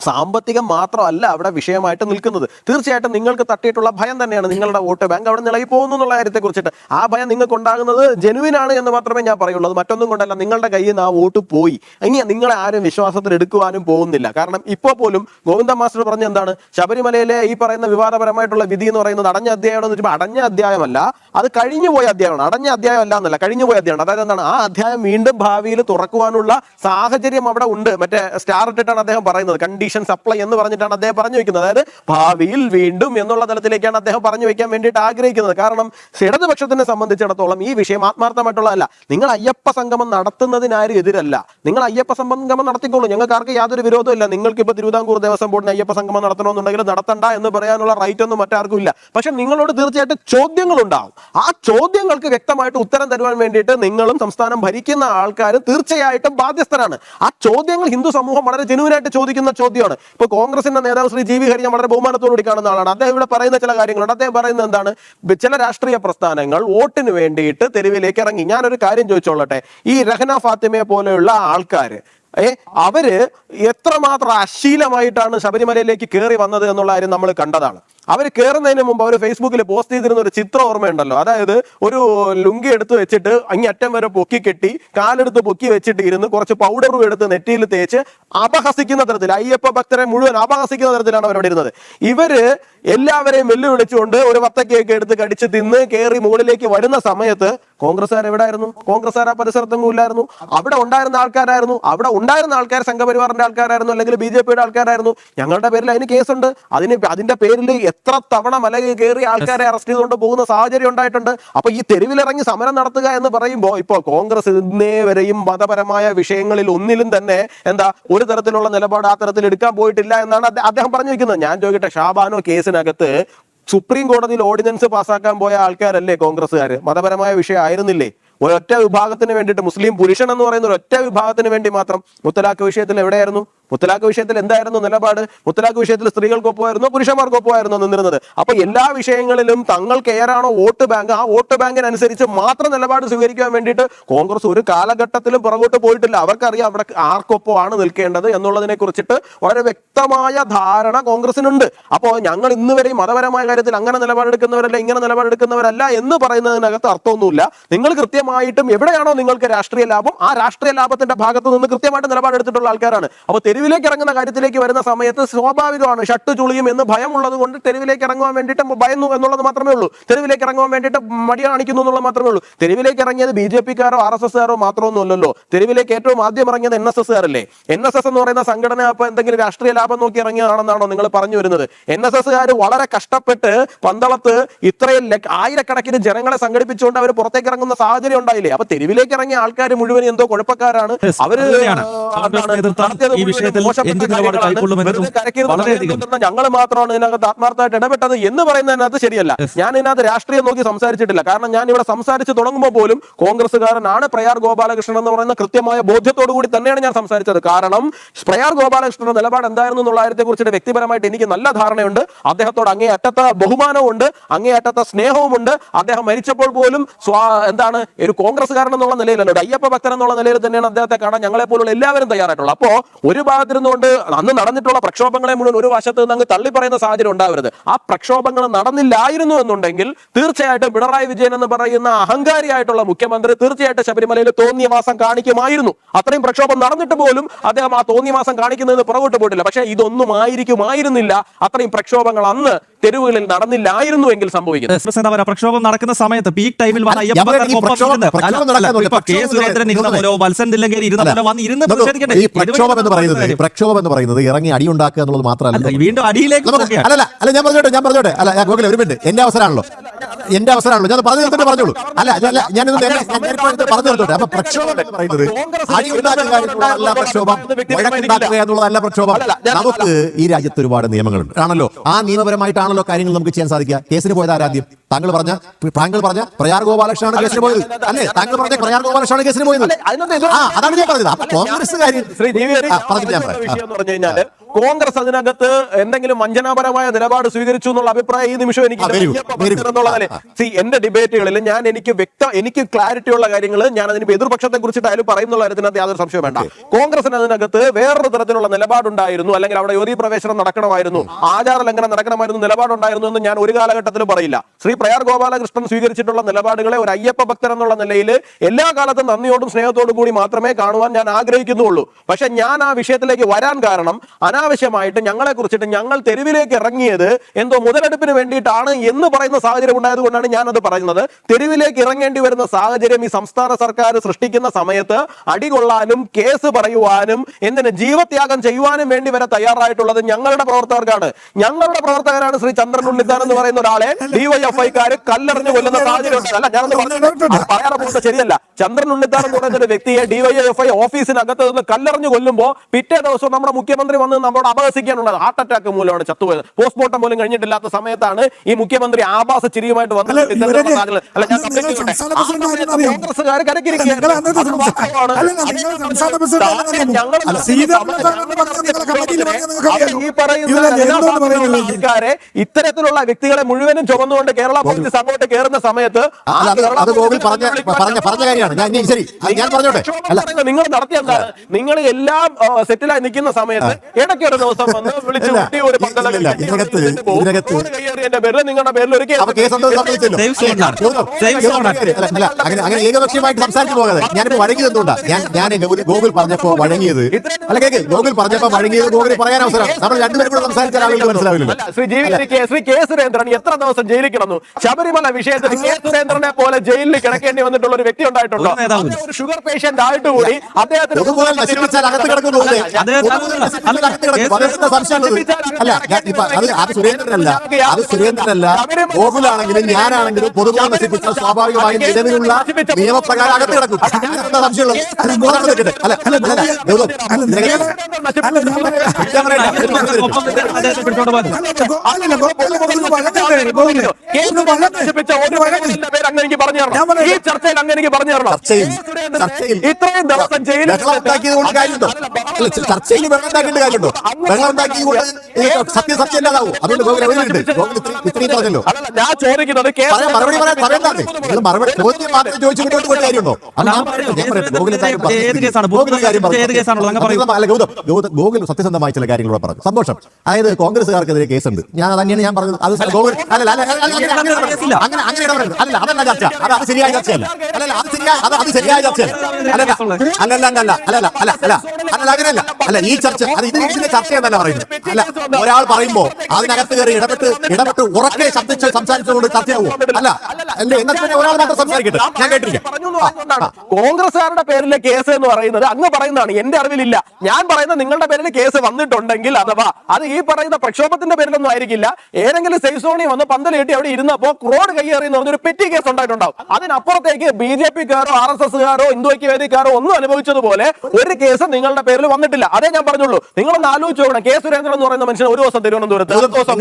സാമ്പത്തികം മാത്രമല്ല അവിടെ വിഷയമായിട്ട് നിൽക്കുന്നത്. തീർച്ചയായിട്ടും നിങ്ങൾക്ക് തട്ടിയിട്ടുള്ള ഭയം തന്നെയാണ് നിങ്ങളുടെ വോട്ട് ബാങ്ക് അവിടെ നിളകി പോകുന്നു എന്നുള്ള കാര്യത്തെ കുറിച്ചിട്ട് ആ ഭയം നിങ്ങൾക്ക് ഉണ്ടാകുന്നത് ജനുവിൻ ആണ് എന്ന് മാത്രമേ ഞാൻ പറയുള്ളൂ. മറ്റൊന്നും കൊണ്ടല്ല. നിങ്ങളുടെ കയ്യിൽ നിന്ന് ആ വോട്ട് പോയി. ഇനി നിങ്ങളെ ആരും വിശ്വാസത്തിൽ എടുക്കുവാനും പോകുന്നില്ല. കാരണം ഇപ്പോൾ പോലും ഗോവിന്ദ മാസ്റ്റർ പറഞ്ഞ എന്താണ്? ശബരിമലയിലെ ഈ പറയുന്ന വിവാദപരമായിട്ടുള്ള വിധി എന്ന് പറയുന്നത് അടഞ്ഞ അധ്യായം എന്ന് വെച്ചാൽ അടഞ്ഞ അധ്യായമല്ല. അത് കഴിഞ്ഞു പോയ അധ്യായമാണ്. അടഞ്ഞ അധ്യായം അല്ല എന്നല്ല. കഴിഞ്ഞു പോയ അധ്യായമാണ്. അതായത് എന്താണ്? ആ അധ്യായം വീണ്ടും ഭാവിയിൽ തുറക്കുവാനുള്ള സാഹചര്യം അവിടെ ഉണ്ട്. മറ്റേ സ്റ്റാർ ഇട്ടിട്ടാണ് അദ്ദേഹം പറയുന്നത്. കണ്ടീഷൻ സപ്ലൈ എന്ന് പറഞ്ഞിട്ടാണ് അദ്ദേഹം പറഞ്ഞു വെക്കുന്നത് അതായത് ഭാവിയിൽ വീണ്ടും എന്നുള്ള തലത്തിലേക്കാണ് അദ്ദേഹം പറഞ്ഞു വെക്കാൻ വേണ്ടിയിട്ട് ആഗ്രഹിക്കുന്നത്. കാരണം ഇടതുപക്ഷത്തിനെ സംബന്ധിച്ചിടത്തോളം ഈ വിഷയം ആത്മാർത്ഥമായിട്ടുള്ളതല്ല. നിങ്ങൾ അയ്യപ്പ സംഗമം നടത്തുന്നതിനാരും എതിരല്ല. നിങ്ങൾ അയ്യപ്പ സംഗമം നടത്തിക്കോളൂ. ഞങ്ങൾക്ക് ആർക്ക് യാതൊരു വിരോധവും ഇല്ല നിങ്ങൾക്ക് ഇപ്പോൾ തിരുവിതാംകൂർ ദേവസ്വം ബോർഡിന് അയ്യപ്പ സംഗമം നടത്തണമെന്നുണ്ടെങ്കിൽ നടത്തണ്ട എന്ന് പറയാനുള്ള റൈറ്റ് ഒന്നും മറ്റാർക്കും ഇല്ല. പക്ഷെ നിങ്ങളോട് തീർച്ചയായിട്ടും ചോദ്യങ്ങൾ ഉണ്ടാവും ആ ചോദ്യങ്ങൾക്ക് വ്യക്തമായിട്ട് ഉത്തരം തരുവാൻ വേണ്ടിയിട്ട് നിങ്ങളും സംസ്ഥാനം ഭരിക്കുന്ന ആൾക്കാരും തീർച്ചയായിട്ടും ബാധ്യസ്ഥരാണ്. ആ ചോദ്യങ്ങൾ ഹിന്ദു സമൂഹം വളരെ ജനുവിനായിട്ട് ചോദിക്കുന്ന ചോദ്യമാണ് ഇപ്പൊ കോൺഗ്രസിന്റെ നേതാവ് ശ്രീ ജി വി ഹരി ഞാൻ വളരെ ബഹുമാനത്തോടുകൂടി കാണുന്ന ആളാണ്. അദ്ദേഹം ഇവിടെ പറയുന്ന ചില കാര്യങ്ങളുണ്ട്. അദ്ദേഹം പറയുന്നത് എന്താണ്? ചില രാഷ്ട്രീയ പ്രസ്ഥാനങ്ങൾ വോട്ടിന് വേണ്ടിയിട്ട് തെരുവിലേക്ക് ഇറങ്ങി. ഞാനൊരു കാര്യം ചോദിച്ചോളട്ടെ. ഈ രഹന ഫാത്തിമയെ പോലെയുള്ള ആൾക്കാര് ഏ അവർ എത്രമാത്രം അശ്ലീലമായിട്ടാണ് ശബരിമലയിലേക്ക് കയറി വന്നത് എന്നുള്ള കാര്യം നമ്മൾ കണ്ടതാണ്. അവർ കയറുന്നതിന് മുമ്പ് അവർ ഫേസ്ബുക്കിൽ പോസ്റ്റ് ചെയ്തിരുന്ന ഒരു ചിത്രം ഓർമ്മയുണ്ടല്ലോ. അതായത് ഒരു ലുങ്കി എടുത്ത് വെച്ചിട്ട് അങ്ങ് അറ്റം വരെ പൊക്കി കെട്ടി കാലെടുത്ത് പൊക്കി വെച്ചിട്ട് ഇരുന്ന് കുറച്ച് പൗഡറും എടുത്ത് നെറ്റിയിൽ തേച്ച് അപഹസിക്കുന്ന തരത്തിൽ അയ്യപ്പ ഭക്തരെ മുഴുവൻ അപഹസിക്കുന്ന തരത്തിലാണ് അവരവിടെ ഇരുന്നത്. ഇവർ എല്ലാവരെയും വെല്ലുവിളിച്ചുകൊണ്ട് ഒരു വത്തക്കയൊക്കെ എടുത്ത് കടിച്ച് തിന്ന് കയറി മുകളിലേക്ക് വരുന്ന സമയത്ത് കോൺഗ്രസ്സുകാർ എവിടെയായിരുന്നു കോൺഗ്രസ്സുകാർ ആ പരിസരത്തൊന്നും ഇല്ലായിരുന്നു. അവിടെ ഉണ്ടായിരുന്ന ആൾക്കാരായിരുന്നു. അവിടെ ഉണ്ടായിരുന്ന ആൾക്കാർ സംഘപരിവാറിന്റെ ആൾക്കാരായിരുന്നു. അല്ലെങ്കിൽ ബി ജെ പിയുടെ ആൾക്കാരായിരുന്നു. ഞങ്ങളുടെ പേരിൽ അതിന് കേസുണ്ട്. അതിന് അതിന്റെ പേരിൽ എത്ര തവണ മലകി കയറി ആൾക്കാരെ അറസ്റ്റ് ചെയ്തുകൊണ്ട് പോകുന്ന സാഹചര്യം ഉണ്ടായിട്ടുണ്ട്. അപ്പൊ ഈ തെരുവിലിറങ്ങി സമരം നടത്തുക എന്ന് പറയുമ്പോൾ ഇപ്പോ കോൺഗ്രസ് ഇന്നേ വരെയും മതപരമായ വിഷയങ്ങളിൽ ഒന്നിലും തന്നെ എന്താ ഒരു തരത്തിലുള്ള നിലപാട് ആ തരത്തിൽ എടുക്കാൻ പോയിട്ടില്ല എന്നാണ് അദ്ദേഹം- അദ്ദേഹം പറഞ്ഞു വെക്കുന്നത് ഞാൻ ചോദിക്കട്ടെ ഷാബാനോ കേസിനകത്ത് സുപ്രീം കോടതിയിൽ ഓർഡിനൻസ് പാസ്സാക്കാൻ പോയ ആൾക്കാരല്ലേ കോൺഗ്രസ്സുകാർ മതപരമായ വിഷയം ആയിരുന്നില്ലേ? ഒരൊറ്റ വിഭാഗത്തിന് വേണ്ടിയിട്ട് മുസ്ലിം പുരുഷൻ എന്ന് പറയുന്ന ഒരൊറ്റ വിഭാഗത്തിന് വേണ്ടി മാത്രം മുത്തലാഖ് വിഷയത്തിൽ എവിടെയായിരുന്നു? മുത്തലാഖ് വിഷയത്തിൽ എന്തായിരുന്നു നിലപാട്? മുത്തലാഖ് വിഷയത്തിൽ സ്ത്രീകൾക്കൊപ്പമായിരുന്നോ പുരുഷന്മാർക്കൊപ്പമായിരുന്നോ നിന്നിരുന്നത്? അപ്പൊ എല്ലാ വിഷയങ്ങളിലും തങ്ങൾക്ക് ഏറാണോ വോട്ട് ബാങ്ക്? ആ വോട്ട് ബാങ്കിനനുസരിച്ച് മാത്രം നിലപാട് സ്വീകരിക്കാൻ വേണ്ടിയിട്ട് കോൺഗ്രസ് ഒരു കാലഘട്ടത്തിലും പുറകോട്ട് പോയിട്ടില്ല. അവർക്കറിയാം അവിടെ ആർക്കൊപ്പമാണ് നിൽക്കേണ്ടത് എന്നുള്ളതിനെ കുറിച്ചിട്ട് വളരെ വ്യക്തമായ ധാരണ കോൺഗ്രസിനുണ്ട്. അപ്പോൾ ഞങ്ങൾ ഇന്ന് വരെയും മതപരമായ കാര്യത്തിൽ അങ്ങനെ നിലപാടെടുക്കുന്നവരല്ല ഇങ്ങനെ നിലപാടെടുക്കുന്നവരല്ല എന്ന് പറയുന്നതിനകത്ത് അർത്ഥമൊന്നുമില്ല. നിങ്ങൾ കൃത്യമായിട്ടും എവിടെയാണോ നിങ്ങൾക്ക് രാഷ്ട്രീയ ലാഭം ആ രാഷ്ട്രീയ ലാഭത്തിന്റെ ഭാഗത്ത് നിന്ന് കൃത്യമായിട്ട് നിലപാടെടുത്തിട്ടുള്ള ആൾക്കാരാണ്. അപ്പോൾ തെരുവ് തെരുവിലേക്ക് ഇറങ്ങുന്ന കാര്യത്തിലേക്ക് വരുന്ന സമയത്ത് സ്വാഭാവികമാണ്. ഷട്ട് ചുളിയും എന്ന് ഭയമുള്ളത് കൊണ്ട് തെരുവിലേക്ക് ഇറങ്ങുവാൻ വേണ്ടിയിട്ട് ഭയന്നു എന്നുള്ളത് മാത്രമേ ഉള്ളൂ. തെരുവിലേക്ക് ഇറങ്ങുവാൻ വേണ്ടിയിട്ട് മടി കാണിക്കുന്നു എന്നുള്ളത് മാത്രമേ ഉള്ളൂ. തെരുവിലേക്ക് ഇറങ്ങിയത് ബി ജെ പിക്കാരോ ആർ എസ് എസ്കാരോ മാത്രമൊന്നുമല്ലല്ലോ. തെരുവിലേക്ക് ഏറ്റവും ആദ്യം ഇറങ്ങിയത് എൻ എസ് എസ് കാരല്ലേ എൻ എസ് എസ് എന്ന് പറയുന്ന സംഘടന അപ്പോൾ എന്തെങ്കിലും രാഷ്ട്രീയ ലാഭം നോക്കി ഇറങ്ങിയതാണെന്നാണോ നിങ്ങൾ പറഞ്ഞു വരുന്നത്? എൻ എസ് എസ്കാർ വളരെ കഷ്ടപ്പെട്ട് പന്തളത്ത് ഇത്രയും ആയിരക്കണക്കിന് ജനങ്ങളെ സംഘടിപ്പിച്ചുകൊണ്ട് അവർ പുറത്തേക്ക് ഇറങ്ങുന്ന സാഹചര്യം ഉണ്ടായില്ലേ? അപ്പൊ തെരുവിലേക്ക് ഇറങ്ങിയ ആൾക്കാർ മുഴുവൻ എന്തോ കുഴപ്പക്കാരാണ്. അവർ വിഷയത്തിൽ എന്ത് നിലപാട്. കൈക്കൊള്ളുമെന്നും വളരെയധികം ഞങ്ങൾ മാത്രമാണ് ഇതിനകത്ത് ആത്മാർത്ഥമായിട്ട് ഇടപെട്ടത് എന്ന് പറയുന്നതിനകത്ത് ശരിയല്ല. ഞാൻ ഇതിനകത്ത് രാഷ്ട്രീയം നോക്കി സംസാരിച്ചിട്ടില്ല. കാരണം ഞാൻ ഇവിടെ സംസാരിച്ച് തുടങ്ങുമ്പോൾ പോലും കോൺഗ്രസ്സുകാരനാണ് പ്രയാർ ഗോപാലകൃഷ്ണൻ എന്ന് പറയുന്ന കൃത്യമായ ബോധ്യത്തോടു കൂടി തന്നെയാണ് ഞാൻ സംസാരിച്ചത്. കാരണം പ്രയാർ ഗോപാലകൃഷ്ണന്റെ നിലപാട് എന്തായിരുന്നു എന്നുള്ള കാര്യത്തെ കുറിച്ചിട്ട് വ്യക്തിപരമായിട്ട് എനിക്ക് നല്ല ധാരണയുണ്ട്. അദ്ദേഹത്തോട് അങ്ങേ അറ്റത്ത ബഹുമാനവുമുണ്ട് അങ്ങേ അറ്റത്ത സ്നേഹവുമുണ്ട്. അദ്ദേഹം മരിച്ചപ്പോൾ പോലും എന്താണ് ഒരു കോൺഗ്രസ്സുകാരൻ എന്നുള്ള നിലയിലല്ല ഒരു അയ്യപ്പ ഭക്തൻ എന്നുള്ള നിലയിൽ തന്നെയാണ് അദ്ദേഹത്തെ കാണാൻ ഞങ്ങളെ പോലുള്ള എല്ലാവരും തയ്യാറായിട്ടുള്ളത്. അപ്പോൾ ഒരു ഭാഗത്തിരുന്നുകൊണ്ട് അന്ന് നടന്നിട്ടുള്ള പ്രക്ഷോഭങ്ങളെ മുഴുവൻ ഒരു വശത്ത് നിന്ന് അങ്ങ് തള്ളി പറയുന്ന സാഹചര്യം ഉണ്ടാവരുത്. ആ പ്രക്ഷോഭങ്ങൾ നടന്നില്ലായിരുന്നു എന്നുണ്ടെങ്കിൽ തീർച്ചയായിട്ടും പിണറായി വിജയൻ എന്ന് പറയുന്ന അഹങ്കാരിയായിട്ടുള്ള മുഖ്യമന്ത്രി തീർച്ചയായിട്ടും ശബരിമലയിൽ തോന്നിയ മാസം കാണിക്കുമായിരുന്നു. അത്രയും പ്രക്ഷോഭം നടന്നിട്ട് പോലും അദ്ദേഹം ആ തോന്നിയ മാസം കാണിക്കുന്നതിന് പുറകോട്ട് പോയിട്ടില്ല. പക്ഷേ ഇതൊന്നും ആയിരിക്കുമായിരുന്നില്ല. അത്രയും പ്രക്ഷോഭങ്ങൾ അന്ന് തെരുവുകളിൽ നടന്നില്ലായിരുന്നു എങ്കിൽ സംഭവിക്കുന്നത് പ്രക്ഷോഭം നടക്കുന്ന സമയത്ത് പീക്ക് ടൈമിൽ പ്രക്ഷോഭം- എന്ന് പറയുന്നത് പ്രക്ഷോഭം എന്ന് പറയുന്നത് ഇറങ്ങി അടി ഉണ്ടാക്കുക എന്നുള്ളത് മാത്രമല്ല. അല്ല, വീണ്ടും അടിയിലേക്ക് അല്ല അല്ല ഞാൻ പറഞ്ഞോട്ടെ ഞാൻ പറഞ്ഞോട്ടെ. അല്ല ഞാൻ ഗോകുലെ ഒരു മിനിറ്റ്. എന്റെ അവസരമാണല്ലോ. എന്റെ അവസരമാണല്ലോ. ഞാൻ പറഞ്ഞു നിർത്തിട്ട് പറഞ്ഞോളൂ. അല്ല അല്ല ഞാൻ പറഞ്ഞു നിർത്തോട്ടെ അപ്പൊ പ്രക്ഷോഭം എന്ന് പറയുന്നത് അടി ഉണ്ടാക്കുക പ്രക്ഷോഭം വഴക്കുണ്ടാക്കുക എന്നുള്ളതല്ല പ്രക്ഷോഭം. നമുക്ക് ഈ രാജ്യത്ത് ഒരുപാട് നിയമങ്ങളുണ്ട്. ആണല്ലോ? ആ നിയമപരമായിട്ടാണല്ലോ കാര്യങ്ങൾ നമുക്ക് ചെയ്യാൻ സാധിക്കുക. കേസിന് പോയത് ആരാദ്യം? താങ്കൾ പറഞ്ഞ താങ്കൾ പറഞ്ഞ പ്രയാർ ഗോപാലകൃഷ്ണനാണ് കേസിന് പോയത്. അല്ലേ താങ്കൾ പറഞ്ഞ പ്രയാർ ഗോപാലകൃഷ്ണനാണ് കേസിന് പോയത്. അതാണ് ഞാൻ പറഞ്ഞത്. കോൺഗ്രസ് കാര്യം പറഞ്ഞിട്ട് ഞാൻ കോൺഗ്രസ് അതിനകത്ത് എന്തെങ്കിലും വഞ്ചനാപരമായ നിലപാട് സ്വീകരിച്ചു എന്നുള്ള അഭിപ്രായം ഈ നിമിഷം എനിക്ക് സി എന്റെ ഡിബേറ്റുകളിൽ ഞാൻ എനിക്ക് വ്യക്ത എനിക്ക് ക്ലാരിറ്റി ഉള്ള കാര്യങ്ങൾ ഞാൻ അതിന് എതിർപക്ഷത്തെ കുറിച്ചിട്ടായാലും പറയുന്നുള്ള കാര്യത്തിനകത്ത് യാതൊരു സംശയം വേണ്ട. കോൺഗ്രസിന് അതിനകത്ത് വേറൊരു തരത്തിലുള്ള നിലപാടുണ്ടായിരുന്നു. അല്ലെങ്കിൽ അവിടെ യുവതി പ്രവേശനം നടക്കണമായിരുന്നു. ആചാര ലംഘനം നടക്കണമായിരുന്നു നിലപാടുണ്ടായിരുന്നു എന്ന് ഞാൻ ഒരു കാലഘട്ടത്തിലും പറയില്ല. ശ്രീ പ്രയാർ ഗോപാലകൃഷ്ണൻ സ്വീകരിച്ചിട്ടുള്ള നിലപാടുകളെ ഒരു അയ്യപ്പ ഭക്തൻ എന്നുള്ള നിലയിൽ എല്ലാ കാലത്തും നന്ദിയോടും സ്നേഹത്തോടും കൂടി മാത്രമേ കാണുവാൻ ഞാൻ ആഗ്രഹിക്കുന്നുള്ളൂ. പക്ഷെ ഞാൻ ആ വിഷയത്തിലേക്ക് വരാൻ കാരണം അനാവശ്യമായിട്ട് ഞങ്ങളെ കുറിച്ചിട്ട് ഞങ്ങൾ തെരുവിലേക്ക് ഇറങ്ങിയത് എന്തോ മുതലെടുപ്പിന് വേണ്ടിയിട്ടാണ് എന്ന് പറയുന്ന സാഹചര്യം ഉണ്ടായത് കൊണ്ടാണ് ഞാനത് പറയുന്നത്. തെരുവിലേക്ക് ഇറങ്ങേണ്ടി വരുന്ന സാഹചര്യം ഈ സംസ്ഥാന സർക്കാർ സൃഷ്ടിക്കുന്ന സമയത്ത് അടികൊള്ളാനും കേസ് പറയുവാനും എന്തിന് ജീവത്യാഗം ചെയ്യുവാനും വേണ്ടി വരെ തയ്യാറായിട്ടുള്ളത് ഞങ്ങളുടെ പ്രവർത്തകർക്കാണ്. ഞങ്ങളുടെ പ്രവർത്തകരാണ് ശ്രീ ചന്ദ്രൻ ഉണ്ണിത്താൻ എന്ന് പറയുന്ന ഒരാളെ ഡിവൈഎഫ്ഐക്കാര് കല്ലെറിഞ്ഞു കൊല്ലുന്ന സാഹചര്യം ഉണ്ട്. അല്ല ഞാനത് പറഞ്ഞത് പോകുന്നത് ശരിയല്ല. ചന്ദ്രൻ ഉണ്ണിത്താൻ എന്ന് പറയുന്ന ഒരു വ്യക്തിയെ ഡിവൈഎഫ്ഐ ഓഫീസിനകത്ത് നിന്ന് കല്ലെറിഞ്ഞു കൊല്ലുമ്പോ പിറ്റേ ദിവസം നമ്മുടെ മുഖ്യമന്ത്രി വന്ന് നമ്മളോട് അപഹസിക്കാനുള്ളത് ഹാർട്ട് അറ്റാക്ക് മൂലമാണ് ചത്തുപോയത്. പോസ്റ്റ്മോർട്ടം പോലും കഴിഞ്ഞിട്ടില്ലാത്ത സമയത്താണ് ഈ മുഖ്യമന്ത്രി ആഭാസ ചിരിയുമായിട്ട് വന്ന് അല്ല, ഞാൻ കോൺഗ്രസ്സുകാർ കരക്കിരിക്കുകയാണ്. ഈ പറയുന്ന ആൾക്കാരെ ഇത്തരത്തിലുള്ള വ്യക്തികളെ മുഴുവനും ചുമന്നുകൊണ്ട് കേരള പോലീസ് അങ്ങോട്ട് കയറുന്ന സമയത്ത് നിങ്ങൾ നടത്തിയ നിങ്ങൾ എല്ലാം സെറ്റിലായി നിൽക്കുന്ന സമയത്ത് ഇടയ്ക്ക് ഒരു ദിവസം വന്ന് വിളിച്ചു കൂട്ടി ഇതിനകത്ത് പേരിൽ നിങ്ങളുടെ പേരിൽ അങ്ങനെ അങ്ങനെ ഏകപക്ഷീയമായിട്ട് സംസാരിച്ചു പോകാതെ. ഞാനിപ്പോ വഴങ്ങി എന്തുകൊണ്ടാ? ഞാൻ ഞാൻ ഗോകുൽ- ഗോകുൽ പറഞ്ഞപ്പോ വഴങ്ങിയത്. അല്ല കേക്ക് ഗോകുൽ പറഞ്ഞപ്പോ വഴങ്ങിയത് ഗോകുൽ പറയാൻ അവസരം നമ്മൾ രണ്ടുപേരും കൂടെ സംസാരിച്ചാൽ ആളുകൾക്ക് മനസ്സിലാവില്ലല്ലോ. Shri G K- Shri K Surendran എത്ര ദിവസം ജയിലിൽ കിടന്നു? ശബരിമല വിഷയത്തിൽ കെ സുരേന്ദ്രനെ പോലെ ജയിലിൽ കിടക്കേണ്ടി വന്നിട്ടുള്ള ഒരു വ്യക്തി ഉണ്ടായിട്ടുണ്ടോ? ഒരു ഷുഗർ പേഷ്യന്റ് ആയിട്ട് കൂടി അദ്ദേഹത്തിന് അല്ല അത് അത് സുരേന്ദ്രനല്ല അത് സുരേന്ദ്രനല്ല ഗോകുലാണെങ്കിലും ഞാനാണെങ്കിലും പൊതുവാ നശിപ്പിച്ചാൽ സ്വാഭാവികമായും നിലവിലുള്ള നിയമപ്രകാരം അകത്ത് കിടക്കും. സംശയമുള്ളത്? അല്ല അല്ല. നശിപ്പിച്ച. ഈ ചർച്ചയിൽ പറഞ്ഞു തരണം. ഇത്രയും ദിവസം ജയിലിൽ ചർച്ചയിൽ വെള്ളം ഉണ്ടാക്കേണ്ട കാര്യമുണ്ടോ? വെള്ളം ഉണ്ടാക്കിയത് കൊണ്ട് ഈ സത്യം സത്യം ഇല്ലാതാവും അതുകൊണ്ട് ഇത്രയും- പറഞ്ഞല്ലോ. ഞാൻ ചോദിക്കുന്നത് മറുപടി പറയാൻ പറയണ്ടാണ് നിങ്ങൾ മറുപടി ചോദ്യം മാത്രം ചോദിച്ചു മുന്നോട്ട് പോയിട്ട് കാര്യമുണ്ടോ? ഗോകുൽ സത്യസന്ധമായ ചില കാര്യങ്ങളൂടെ പറഞ്ഞു. സന്തോഷം. അതായത് കോൺഗ്രസ്സുകാർക്കെതിരെ കേസുണ്ട്. ഞാൻ തന്നെയാണ് ഞാൻ പറഞ്ഞത്. അത് ഗോകുൽ അല്ല അങ്ങനെ അങ്ങനെ. അല്ല അതല്ല ചർച്ച. അത് അത് ശരിയായ ചർച്ചയല്ല. അല്ലല്ല അത് ശരിയായ അത് അത് ശരിയായ ചർച്ചയല്ല. അല്ലല്ല അല്ലല്ല അല്ല അല്ല അല്ല അല്ല. അല്ല അങ്ങനെയല്ല. അല്ല ഈ ചർച്ച അത് ഇത് ഇതിന്റെ ചർച്ചയെന്നല്ല പറയുന്നത്. അല്ല ഒരാൾ പറയുമ്പോ അതിനകത്ത് കയറി ഇടപെട്ട് ഇടപെട്ട് ഉറക്കെ ശബ്ദിച്ച് സംസാരിച്ചുകൊണ്ട് ചർച്ചയാവോ? അല്ല. അല്ല എന്നാൽ പിന്നെ ഒരാൾ മാത്രം സംസാരിക്കട്ടെ. ഞാൻ കേട്ടിരിക്കാം. കോൺഗ്രസ്സുകാരുടെ പേരിലെ കേസ് എന്ന് പറയുന്നത് അങ്ങ് പറയുന്നതാണ്. എന്റെ അറിവിലില്ല. ഞാൻ പറയുന്ന നിങ്ങളുടെ പേരിൽ കേസ് വന്നിട്ടുണ്ടെങ്കിൽ അഥവാ അത് ഈ പറയുന്ന പ്രക്ഷോഭത്തിന്റെ പേരിലൊന്നും ആയിരിക്കില്ല. ഏതെങ്കിലും സേഫ് സോണി വന്ന് പന്തലേട്ടി അവിടെ ഇരുന്നപ്പോ റോഡ് കയ്യേറി എന്ന് പറഞ്ഞൊരു പെറ്റി കേസ് ഉണ്ടായിട്ടുണ്ടാവും. അതിനപ്പുറത്തേക്ക് ബി ജെ പിക്കാരോ ആർ എസ് എസ്കാരോ ഹിന്ദു ഐക്യവേദിക്കാരോ ഒന്നും അനുഭവിച്ചതുപോലെ ഒരു കേസ് നിങ്ങളുടെ പേരിൽ വന്നിട്ടില്ല. അതേ ഞാൻ പറഞ്ഞുള്ളൂ. നിങ്ങളൊന്ന് ആലോചിച്ച് നോക്കണം. കെ സുരേന്ദ്രൻ എന്ന് പറയുന്ന മനുഷ്യൻ ഒരു ദിവസം തിരുവനന്തപുരത്ത് ഒരു ദിവസം